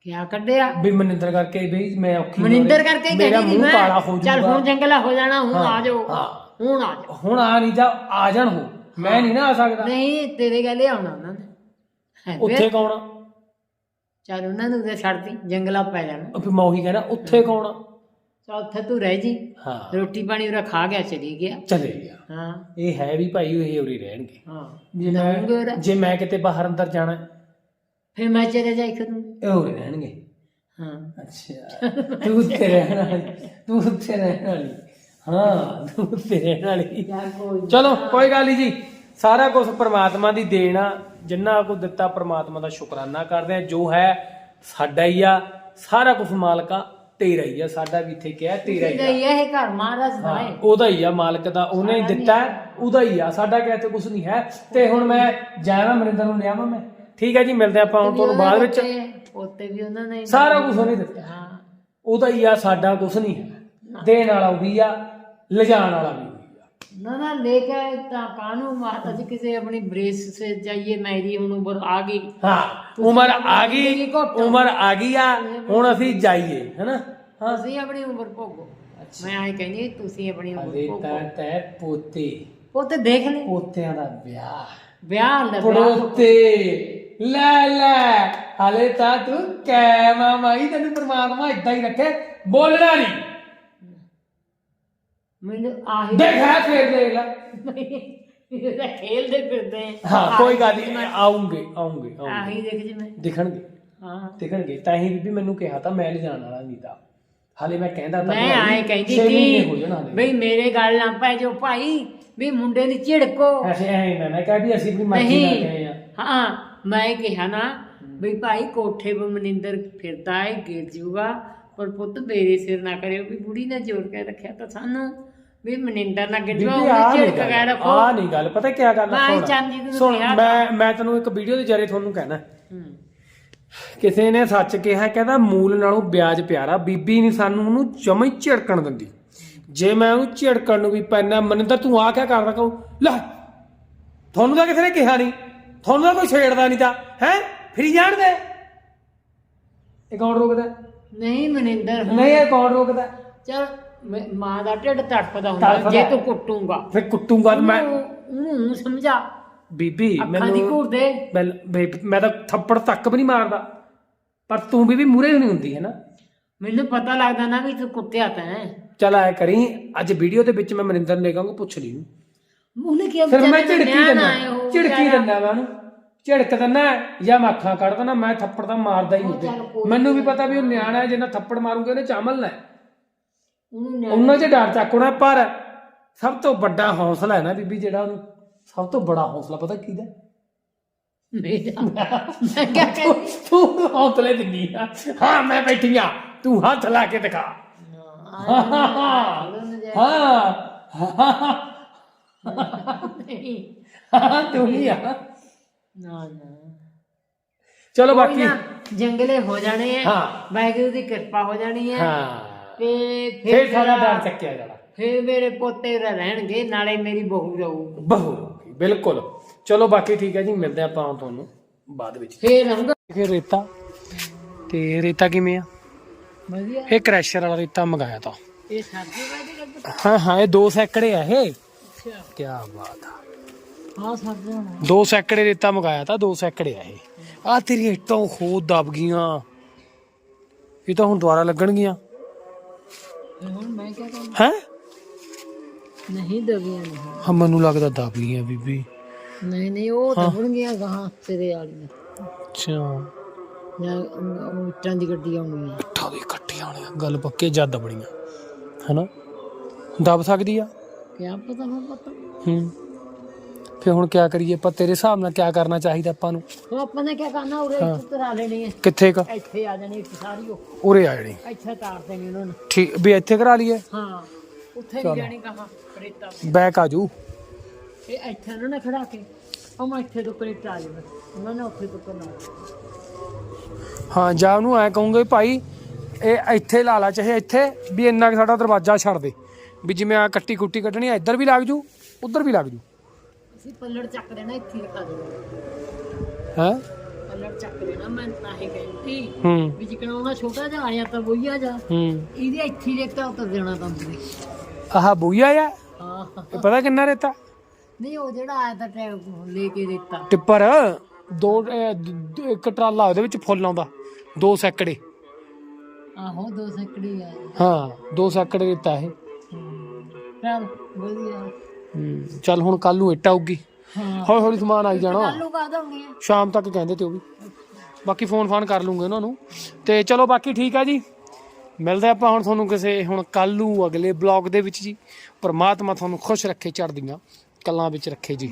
Speaker 3: ਕਿਆ ਕੱਢਿਆ?
Speaker 1: ਵੀ ਮਨਿੰਦਰ ਕਰਕੇ ਵੀ ਮੈਂ ਔਖੀ ਹੋ
Speaker 3: ਮਨਿੰਦਰ। ਕਰਕੇ ਹੀ
Speaker 1: ਮੇਰਾ
Speaker 3: ਕਹਿੰਦੀ
Speaker 1: ਮੂੰਹ ਕਾਲਾ ਹੋ
Speaker 3: ਮੈਂ ਚੱਲ
Speaker 1: ਜਾਊਗਾ।
Speaker 3: ਹੁਣ ਜੰਗਲਾ ਹੋ ਜਾਣਾ ਹੁਣ
Speaker 1: ਹਾਂ,
Speaker 3: ਆ ਜਾਓ।
Speaker 1: ਹਾਂ।
Speaker 3: ਹੁਣ ਆ ਜਾਓ।
Speaker 1: ਹੁਣ ਆ ਨਹੀਂ ਜਾ ਆ ਜਾਣ ਹੋ ਮੈਂ ਨਹੀਂ ਨਾ ਆ ਸਕਦਾ।
Speaker 3: ਨਹੀਂ ਤੇਰੇ ਗਲੇ ਆਉਣਾ ਉਹਨਾਂ ਨੇ। ਹੈ
Speaker 1: ਉੱਥੇ? ਕੌਣ ਆ?
Speaker 3: ਚੱਲ ਉਹਨਾਂ ਨੂੰ ਤੇ ਛੱਡਦੀ ਜੰਗਲਾ ਪੈ ਜਾਣਾ।
Speaker 1: ਉਹ ਫਿਰ ਮੈਂ ਉਹੀ ਕਹਿਣਾ ਉੱਥੇ ਕੌਣ ਆ?
Speaker 3: ਚੱਲ ਉੱਥੇ ਤੂੰ ਰਹਿ ਜੀ।
Speaker 1: ਹਾਂ।
Speaker 3: ਰੋਟੀ ਪਾਣੀ ਉਹਦਾ ਖਾ ਗਿਆ ਚਲੀ ਗਿਆ।
Speaker 1: ਚਲੇ ਗਿਆ।
Speaker 3: ਹਾਂ।
Speaker 1: ਇਹ ਹੈ ਵੀ ਭਾਈ ਇਹ ਉਰੀ ਰਹਿਣਗੇ।
Speaker 3: ਹਾਂ।
Speaker 1: ਜੇ ਮੈਂ। ਜੇ ਕਿਤੇ ਬਾਹਰ ਅੰਦਰ ਜਾਣਾ
Speaker 3: ਫਿਰ ਮੈਂ ਚਲੇ ਜਾਈ ਕਰੂੰ
Speaker 1: ਇਹ ਉਰੀ ਰਹਿਣਗੇ।
Speaker 3: ਹਾਂ।
Speaker 1: ਅੱਛਾ। ਤੂੰ ਉੱਥੇ ਰਹਿਣ ਵਾਲੀ। ਤੂੰ ਉੱਥੇ ਰਹਿਣ ਵਾਲੀ। ਹਾਂ ਤੂੰ ਉੱਥੇ ਰਹਿਣ ਵਾਲੀ। ਚਲੋ ਕੋਈ ਗੱਲ ਨਹੀਂ ਜੀ। ਸਾਰਾ ਕੁਝ ਪ੍ਰਮਾਤਮਾ ਦੀ ਦੇਣ ਆ ਜਿੰਨਾ ਕੁ ਦਿੱਤਾ ਪ੍ਰਮਾਤਮਾ ਦਾ ਸ਼ੁਕਰਾਨਾ ਕਰਦੇ ਆ ਜੋ ਹੈ ਸਾਡਾ ਹੀ ਆ ਸਾਰਾ ਕੁਝ ਮਾਲਕਾ ਤੇਰਾ ਹੀ ਆ ਸਾਡਾ ਵੀ ਇੱਥੇ ਕਿਹਾ ਤੇਰਾ ਹੀ ਆ।
Speaker 3: ਇਹ ਘਰ ਮਹਾਰਾਜ ਦਾ
Speaker 1: ਹਾਂ, ਉਹਦਾ ਹੀ ਆ ਮਾਲਕ ਦਾ ਉਹਨੇ ਹੀ ਦਿੱਤਾ ਉਹਦਾ ਹੀ ਆ ਸਾਡਾ ਕਿਹਾ ਇੱਥੇ ਕੁਝ ਨਹੀਂ ਹੈ। ਤੇ ਹੁਣ ਮੈਂ ਜਾਣਾ ਮਨਿੰਦਰ ਨੂੰ ਲਿਆਵਾਂ ਮੈਂ। ਠੀਕ ਹੈ ਜੀ ਮਿਲਦੇ ਆਪਾਂ ਹੁਣ ਤੁਹਾਨੂੰ ਬਾਅਦ ਵਿੱਚ।
Speaker 3: ਪੋਤੇ ਵੀ ਉਹਨਾਂ ਨੇ
Speaker 1: ਸਾਰਾ ਕੁਝ ਉਹਨੇ ਦਿੱਤਾ।
Speaker 3: ਹਾਂ।
Speaker 1: ਉਹਦਾ ਹੀ ਆ ਸਾਡਾ ਕੁਝ ਨਹੀਂ ਹੈ। ਦੇਣ ਵਾਲਾ ਉਹ ਵੀ ਆ ਲਿਜਾਣ ਵਾਲਾ ਵੀ।
Speaker 3: ਨਾ ਨਾ ਲੈ ਕੇ ਤਾਂ ਕਾਨੂੰ ਮਾਤਾ ਜੀ ਕਿਸੇ ਆਪਣੀ ਬ੍ਰੇਸ ਸੇ ਜਾਈਏ ਮੇਰੀ ਹੁਣ ਉਮਰ ਆ ਗਈ।
Speaker 1: ਹਾਂ ਉਮਰ ਆ ਗਈ। ਉਮਰ ਆ ਗਈ ਆ ਹੁਣ ਅਸੀਂ ਜਾਈਏ ਹੈਨਾ? ਹਾਂ।
Speaker 3: ਤੁਸੀਂ ਆਪਣੀ ਉਮਰ ਭੋਗੋ। ਮੈਂ ਆਏ ਕਹਿੰਦੀ ਤੁਸੀਂ ਆਪਣੀ ਉਮਰ ਭੋਗੋ।
Speaker 1: ਤਾਂ ਤੈ ਪੋਤੇ।
Speaker 3: ਉਹ ਤੇ ਦੇਖ ਲੈ
Speaker 1: ਪੋਤਿਆਂ ਦਾ ਵਿਆਹ।
Speaker 3: ਵਿਆਹ ਲੱਗਾ
Speaker 1: ਪੜੋਤੇ। ਲੈ ਲੈ ਹਲੇ ਤਾਂ ਤੂੰ ਕੈ ਮਾਮਾਈ ਤੈਨੂੰ ਪ੍ਰਮਾਤਮਾ ਇਦਾਂ ਹੀ ਰੱਖੇ ਬੋਲਣਾ ਨਹੀਂ।
Speaker 3: ਮੈਨੂੰ ਆਹੀ
Speaker 1: ਦੇਖ ਹੈ ਫੇਰ ਦੇਖ ਲੈ।
Speaker 3: ਇਹਦਾ ਖੇਲਦੇ ਫਿਰਦੇ ਆ।
Speaker 1: ਹਾਂ ਕੋਈ ਗੱਲ ਨਹੀਂ ਆਉਂਗੇ ਆਉਂਗੇ ਆਉਂਗੇ।
Speaker 3: ਆਹੀ ਦੇਖ ਜੀ ਮੈਂ।
Speaker 1: ਦਿਖਣਗੇ।
Speaker 3: ਹਾਂ।
Speaker 1: ਦਿਖਣਗੇ। ਤਾਂ ਹੀ ਬੀਬੀ ਮੈਨੂੰ ਕਿਹਾ ਤਾਂ ਮੈਂ ਲਿਜਾਣ ਵਾਲਾ ਨਹੀਂ ਤਾਂ। ਹਾਲੇ ਮੈਂ ਕਹਿੰਦਾ ਤਾਂ
Speaker 3: ਮੈਂ ਆਏ ਕਹਿੰਦੀ
Speaker 1: ਹੋ
Speaker 3: ਸੀ
Speaker 1: ਜਾਣ ਹਾਲੇ।
Speaker 3: ਬਈ ਮੇਰੇ ਗੱਲ ਨਾ ਪੈ ਜੋ ਭਾਈ ਵੀ ਮੁੰਡੇ ਦੀ ਝਿੜਕੋ।
Speaker 1: ਐਸੇ ਐ ਨਾ ਮੈਂ ਕਿਹਾ ਵੀ ਅਸੀਂ ਆਪਣੀ ਮਰਜ਼ੀ ਨਾਲ ਗਏ
Speaker 3: ਨਹੀਂ
Speaker 1: ਆ।
Speaker 3: ਹਾਂ ਮੈਂ ਕਿਹਾ ਨਾ ਵੀ ਭਾਈ ਕੋਠੇ 'ਤੇ ਮਨਿੰਦਰ ਫਿਰਦਾ ਹੈ ਗਿਰ ਜੂਗਾ। ਪਰ ਪੁੱਤ ਮੇਰੇ ਸਿਰ ਨਾ ਕਰਿਓ ਵੀ ਬੁੜੀ ਨੇ ਜੋੜ ਕੇ ਰੱਖਿਆ ਤਾਂ ਸਾਨੂੰ। ਵੀ ਮਨਿੰਦਰ ਨਾ ਗਿਰ ਜੂਗਾ
Speaker 1: ਬੀਬੀ ਆ ਨਹੀਂ ਗੱਲ
Speaker 3: ਰੱਖੋ।
Speaker 1: ਆ ਨਹੀਂ ਗੱਲ ਪਤਾ ਕੀ ਗੱਲ ਆ?
Speaker 3: ਮੈਂ
Speaker 1: ਸੁਣ।
Speaker 3: ਚਾਂਦੀ ਨੂੰ
Speaker 1: ਸੁਣ
Speaker 3: ਕਿਹਾ
Speaker 1: ਮੈਂ ਮੈਂ ਤੈਨੂੰ ਇੱਕ ਵੀਡੀਓ ਦੇ ਜਰੇ ਤੁਹਾਨੂੰ ਕਹਿਣਾ।
Speaker 3: ਹੂੰ।
Speaker 1: ਕਿਸੇ ਨੇ ਸੱਚ ਕਿਹਾ ਕਹਿੰਦਾ ਮੂਲ ਨਾਲੋਂ ਵਿਆਜ ਪਿਆਰਾ ਬੀਬੀ ਨਹੀਂ ਸਾਨੂੰ ਉਹਨੂੰ ਜਮੇ ਝਿੜਕਣ ਦਿੰਦੀ। ਜੇ ਮੈਂ ਉਹਨੂੰ ਝਿੜਕਣ ਨੂੰ ਵੀ ਪੈਣਾ ਮਨਿੰਦਰ ਤੂੰ ਆ ਕਿਆ ਕਰਦਾ ਕਹੂੰ? ਲੈ ਤੁਹਾਨੂੰ ਤਾਂ ਕਿਸੇ ਨੇ ਕਿਹਾ ਨਹੀਂ ਤੁਹਾਨੂੰ ਤਾਂ ਕੋਈ ਛੇੜਦਾ ਨਹੀਂ ਤਾਂ ਹੈ? ਫਿਰ ਜਾਣ ਦੇ। ਇਹ ਕੌਣ ਰੋਕਦਾ?
Speaker 3: ਨਹੀਂ ਮਨਿੰਦਰ ਹੁਣ
Speaker 1: ਨਹੀਂ ਇਹ ਕੌਣ ਰੋਕਦਾ?
Speaker 3: ਚਲ ਮਾਂ ਦਾ ਢਿੱਡ ਤੜਫਦਾ ਹੁੰਦਾ
Speaker 1: ਤੜਫਦਾ।
Speaker 3: ਜੇ ਤੂੰ ਕੁੱਟੂਗਾ।
Speaker 1: ਫਿਰ ਕੁੱਟੂਗਾ ਤਾਂ ਮੈਂ
Speaker 3: ਉਹਨੂੰ ਸਮਝਾ।
Speaker 1: ਬੀਬੀ
Speaker 3: ਅੱਖਾਂ ਦੀ
Speaker 1: ਮੈਨੂੰ
Speaker 3: ਘੂਰ ਦੇ।
Speaker 1: ਮੈਂ ਬੇ- ਮੈਂ ਤਾਂ ਥੱਪੜ ਤੱਕ ਵੀ ਨਹੀਂ ਮਾਰਦਾ। ਪਰ ਤੂੰ ਵੀ ਵੀ ਮੂਰੇ ਨਹੀਂ ਹੁੰਦੀ ਹੈ ਨਾ?
Speaker 3: ਮੈਨੂੰ ਪਤਾ ਲੱਗਦਾ ਨਾ ਵੀ ਤੂੰ ਕੁੱਟਿਆ ਤਾਂ ਹੈ।
Speaker 1: ਚੱਲ ਆਇਆ ਕਰੀ ਅੱਜ ਵੀਡੀਓ ਦੇ ਵਿੱਚ ਮੈਂ ਮਨਿੰਦਰ ਨੇ ਕਹਾਂਗਾ ਪੁੱਛ ਲਈ ਉਹਨੂੰ।
Speaker 3: ਉਹਨੇ ਕੀ
Speaker 1: ਫਿਰ ਮੈਂ ਝਿੜਕੀ ਦਿੰਦਾ ਝਿੜਕੀ। ਦਿੰਦਾ ਮੈਂ ਉਹਨੂੰ। ਝਿੜਕ ਦਿੰਦਾ ਜਾਂ ਮੈਂ ਅੱਖਾਂ ਕੱਢ ਦਿੰਦਾ ਮੈਂ ਥੱਪੜ ਤਾਂ ਮਾਰਦਾ ਹੀ
Speaker 3: ਉਹ
Speaker 1: ਨਹੀਂ।
Speaker 3: ਕੋਈ
Speaker 1: ਮੈਨੂੰ ਵੀ ਪਤਾ ਵੀ ਉਹ ਨਿਆਣਾ ਹੈ ਜਿੰਨਾ ਥੱਪੜ ਮਾਰੂਗੇ ਉਹਨੇ ਚਾਮਲਣਾ ਹੈ
Speaker 3: ਉਹਨੂੰ
Speaker 1: 'ਚ ਡਰ ਚੱਕਣਾ ਪਰ ਸਭ ਤੋਂ ਵੱਡਾ ਹੌਸਲਾ ਹੈ ਨਾ ਬੀਬੀ ਜਿਹੜਾ ਉਹਨੂੰ ਸਭ ਤੋਂ ਬੜਾ ਹੌਸਲਾ ਪਤਾ ਕਿਹਦਾ
Speaker 3: ਮੇਰਾ। ਮੈਂ ਕਿਆ ਕਹਿੰਦੀ
Speaker 1: ਤੂੰ ਹੌਸਲੇ ਦਿੰਦੀ ਆ? ਹਾਂ ਮੈਂ ਬੈਠੀ ਆ ਤੂੰ ਹੱਥ ਲਾ ਕੇ ਦਿਖਾ। ਹਾਂ। ਹਾਂ
Speaker 3: ਨਹੀਂ
Speaker 1: ਹਾਂ ਤੂੰ ਹੀ ਆ।
Speaker 3: ਨਾ ਨਾ।
Speaker 1: ਚਲੋ ਬਾਕੀ
Speaker 3: ਜੰਗਲੇ ਹੋ ਜਾਣੇ ਆ।
Speaker 1: ਹਾਂ।
Speaker 3: ਵਾਹਿਗੁਰੂ ਦੀ ਕਿਰਪਾ ਹੋ ਜਾਣੀ ਹੈ
Speaker 1: ਹਾਂ।
Speaker 3: ਤੇ
Speaker 1: ਫੇਰ ਸਾਰਾ ਡਰ ਚੱਕਿਆ ਜਾਣਾ
Speaker 3: ਫਿਰ ਮੇਰੇ ਪੋਤੇ ਰਹਿਣਗੇ ਨਾਲੇ ਮੇਰੀ ਬਹੂ ਰਹੂ
Speaker 1: ਬਹੁ ਬਿਲਕੁਲ। ਚਲੋ ਬਾਕੀ ਠੀਕ ਹੈ ਜੀ ਮਿਲਦੇ ਆਪਾਂ ਤੁਹਾਨੂੰ ਬਾਅਦ ਵਿੱਚ।
Speaker 3: ਫੇਰ ਰਹੂੰਗਾ
Speaker 1: ਇਹ ਰੇਤਾ। ਤੇ ਰੇਤਾ ਕਿਵੇਂ ਆ?
Speaker 3: ਵਧੀਆ।
Speaker 1: ਇਹ ਕ੍ਰੈਸ਼ਰ ਵਾਲਾ ਰੇਤਾ ਮੰਗਾਇਆ ਤਾਂ।
Speaker 3: ਇਹ ਸਰਦੀ ਵਾਲੀ ਗੱਲ
Speaker 1: ਹਾਂ ਹਾਂ ਇਹ ਦੋ ਸੈਕੜੇ ਆ ਇਹ।
Speaker 3: ਅੱਛਾ।
Speaker 1: ਕੀ ਬਾਤ ਆ।
Speaker 3: ਹਾਂ ਹੋਣਾ
Speaker 1: ਦੋ ਸੈਕੜੇ ਰੇਤਾ ਮੰਗਾਇਆ ਤਾਂ ਦੋ ਸੈਕੜੇ ਆ ਇਹ। ਆ ਤੇਰੀ ਇੱਟਾਂ ਹੋ ਦਬ ਗਈਆਂ। ਇਹ ਤਾਂ ਹੁਣ ਦੁਬਾਰਾ ਲੱਗਣਗੀਆਂ।
Speaker 3: ਹੁਣ ਮੈਂ ਕਿਆ ਕਰਾਂ?
Speaker 1: ਹੈ?
Speaker 3: ਨਹੀਂ ਦਬੀਆਂ ਨਹੀਂ
Speaker 1: ਹਾਂ ਮੈਨੂੰ ਲੱਗਦਾ ਦਬ ਗਈਆਂ ਬੀਬੀ।
Speaker 3: ਨਹੀਂ ਨਹੀਂ ਉਹ ਦਬਣਗੀਆਂ ਗਾਹਾਂ ਤੇਰੇ ਵਾਲੀਆਂ।
Speaker 1: ਅੱਛਾ।
Speaker 3: ਜਾਂ ਉਹ ਇੱਟਾਂ ਦੀ ਗੱਡੀ ਆਉਣੀ ਹੈ
Speaker 1: ਇੱਟਾਂ ਦੀ ਇਕੱਠੀਆਂ ਹੋਣੀਆਂ ਗੱਲ ਪੱਕੇ ਜੱਦ ਬੜੀਆਂ ਹੈਨਾ? ਦਬ ਸਕਦੀ ਆ?
Speaker 3: ਕਿਆ ਪਤਾ ਮੈਂ ਪਤਾ।
Speaker 1: ਹੂੰ। ਫੇ ਹੁਣ ਕੀ ਕਰੀਏ? ਆਪਾਂ ਤੇਰੇ ਹਿਸਾਬ ਨਾਲ ਕੀ ਕਰਨਾ ਚਾਹੀਦਾ ਆਪਾਂ ਨੂੰ?
Speaker 3: ਉਹ ਆਪਾਂ ਨੇ ਕਿਆ ਕਰਨਾ? ਉਰੇ
Speaker 1: ਹਾਂ।
Speaker 3: ਇੱਥੇ ਤਰਾ ਲੈਣੀ ਹੈ।
Speaker 1: ਕਿੱਥੇ ਕ?
Speaker 3: ਇੱਥੇ ਆ ਜਾਣੀ ਇੱਕ ਸਾਰੀ ਉਹ।
Speaker 1: ਉਰੇ ਆ ਜਣੀ।
Speaker 3: ਇੱਥੇ ਤਾਰ ਦੇਣੀ ਉਹਨਾਂ ਨੇ।
Speaker 1: ਠੀਕ ਵੀ ਇੱਥੇ ਕਰਾ ਲਈਏ?
Speaker 3: ਹਾਂ ਉੱਥੇ
Speaker 1: ਚਲੋ।
Speaker 3: ਨਹੀਂ ਜਾਣੀ ਕਹਾ ਕਰੇਟਾ
Speaker 1: ਬੈਕ ਆ ਜੂ
Speaker 3: ਇਹ ਇੱਥੇ ਉਹਨਾਂ ਨੇ ਖੜਾ ਕੇ ਉਹ ਮੈਂ ਇੱਥੇ ਤੋਂ ਕਰੇਟਾ ਆ ਜਾਣਾ ਉਹਨਾਂ ਨੇ ਉੱਥੇ ਤੋਂ ਕਰਨਾ।
Speaker 1: ਹਾਂ ਜਾ ਉਹਨੂੰ ਐ ਕਹੂੰਗੇ ਭਾਈ ਇਹ ਇੱਥੇ ਲਾ ਲਾ ਚਾਹੇ ਇੱਥੇ ਵੀ ਇੰਨਾ ਕੁ ਸਾਡਾ ਦਰਵਾਜ਼ਾ ਛੱਡ ਦੇ। ਵੀ ਜਿਵੇਂ ਆ ਕੱਟੀ ਕੁੱਟੀ ਕੱਢਣੀ ਆ ਇੱਧਰ ਵੀ ਲੱਗ ਜੂ ਉੱਧਰ ਵੀ ਲੱਗ ਜੂ
Speaker 3: ਅਸੀਂ ਪੱਲੜ ਚੱਕ ਦੇਣਾ ਇੱਥੇ ਰਖਾ ਦੇਣਾ।
Speaker 1: ਹੈ?
Speaker 3: ਪੱਲੜ ਚੱਕ ਦੇਣਾ ਮੈਂ ਤਾਂ ਹੀ ਕਹਿੰਦੀ
Speaker 1: ਹੂੰ।
Speaker 3: ਵੀ ਜਿਕਣਾ ਉਹਨਾਂ ਛੋਟਾ ਜਿਹਾ ਆਇਆ ਤਾਂ ਵਹੀ ਆ ਜਾ।
Speaker 1: ਹੂੰ।
Speaker 3: ਇਹਦੇ ਇੱਥੇ ਹੀ ਰੇਤਾ ਉਤਰ ਜਾਣਾ ਤਾਂ ਪੂਰੀ
Speaker 1: ਆਹ ਬੂਆ ਆ?
Speaker 3: ਹਾਂ।
Speaker 1: ਇਹ ਪਤਾ ਕਿੰਨਾ ਰੇਤਾ?
Speaker 3: ਨਹੀਂ ਉਹ ਜਿਹੜਾ ਆਇਆ ਤਾਂ ਟੈ ਲੈ ਕੇ ਦਿੱਤਾ।
Speaker 1: ਟਿੱਪਰ ਦੋ ਅਹ, ਦ- ਦ- ਇੱਕ ਟਰਾਲਾ ਉਹਦੇ ਵਿੱਚ ਫੁੱਲ ਆਉਂਦਾ ਦੋ ਸੈਕੜੇ।
Speaker 3: ਆਹੋ ਦੋ ਸੈਕੜੀ ਆ।
Speaker 1: ਹਾਂ ਦੋ ਸੈਕੜ ਦਿੱਤਾ ਇਹ।
Speaker 3: ਚੱਲ ਵਧੀਆ।
Speaker 1: ਹੂੰ ਚੱਲ ਹੁਣ ਕੱਲ ਨੂੰ ਇੱਟ ਆਊਗੀ। ਹੌਲੀ ਹੌਲੀ ਸਮਾਨ ਆਈ ਜਾਣਾ।
Speaker 3: ਕੱਲੂ ਕਾ ਦੋਗੇ
Speaker 1: ਸ਼ਾਮ ਤੱਕ ਕਹਿੰਦੇ ਤੇ ਉਹ ਵੀ। ਬਾਕੀ ਫੋਨ ਫਾਨ ਕਰ ਲੂੰਗੇ ਉਹਨਾਂ ਨੂੰ। ਤੇ ਚਲੋ ਬਾਕੀ ਠੀਕ ਆ ਜੀ। ਮਿਲਦੇ ਆਪਾਂ ਹੁਣ ਤੁਹਾਨੂੰ ਕਿਸੇ ਹੁਣ ਕੱਲ ਨੂੰ ਅਗਲੇ ਬਲੌਗ ਦੇ ਵਿੱਚ ਜੀ। ਪਰਮਾਤਮਾ ਤੁਹਾਨੂੰ ਖੁਸ਼ ਰੱਖੇ ਚੜ੍ਹਦੀਆਂ ਕਲਾਂ ਵਿੱਚ ਰੱਖੇ ਜੀ।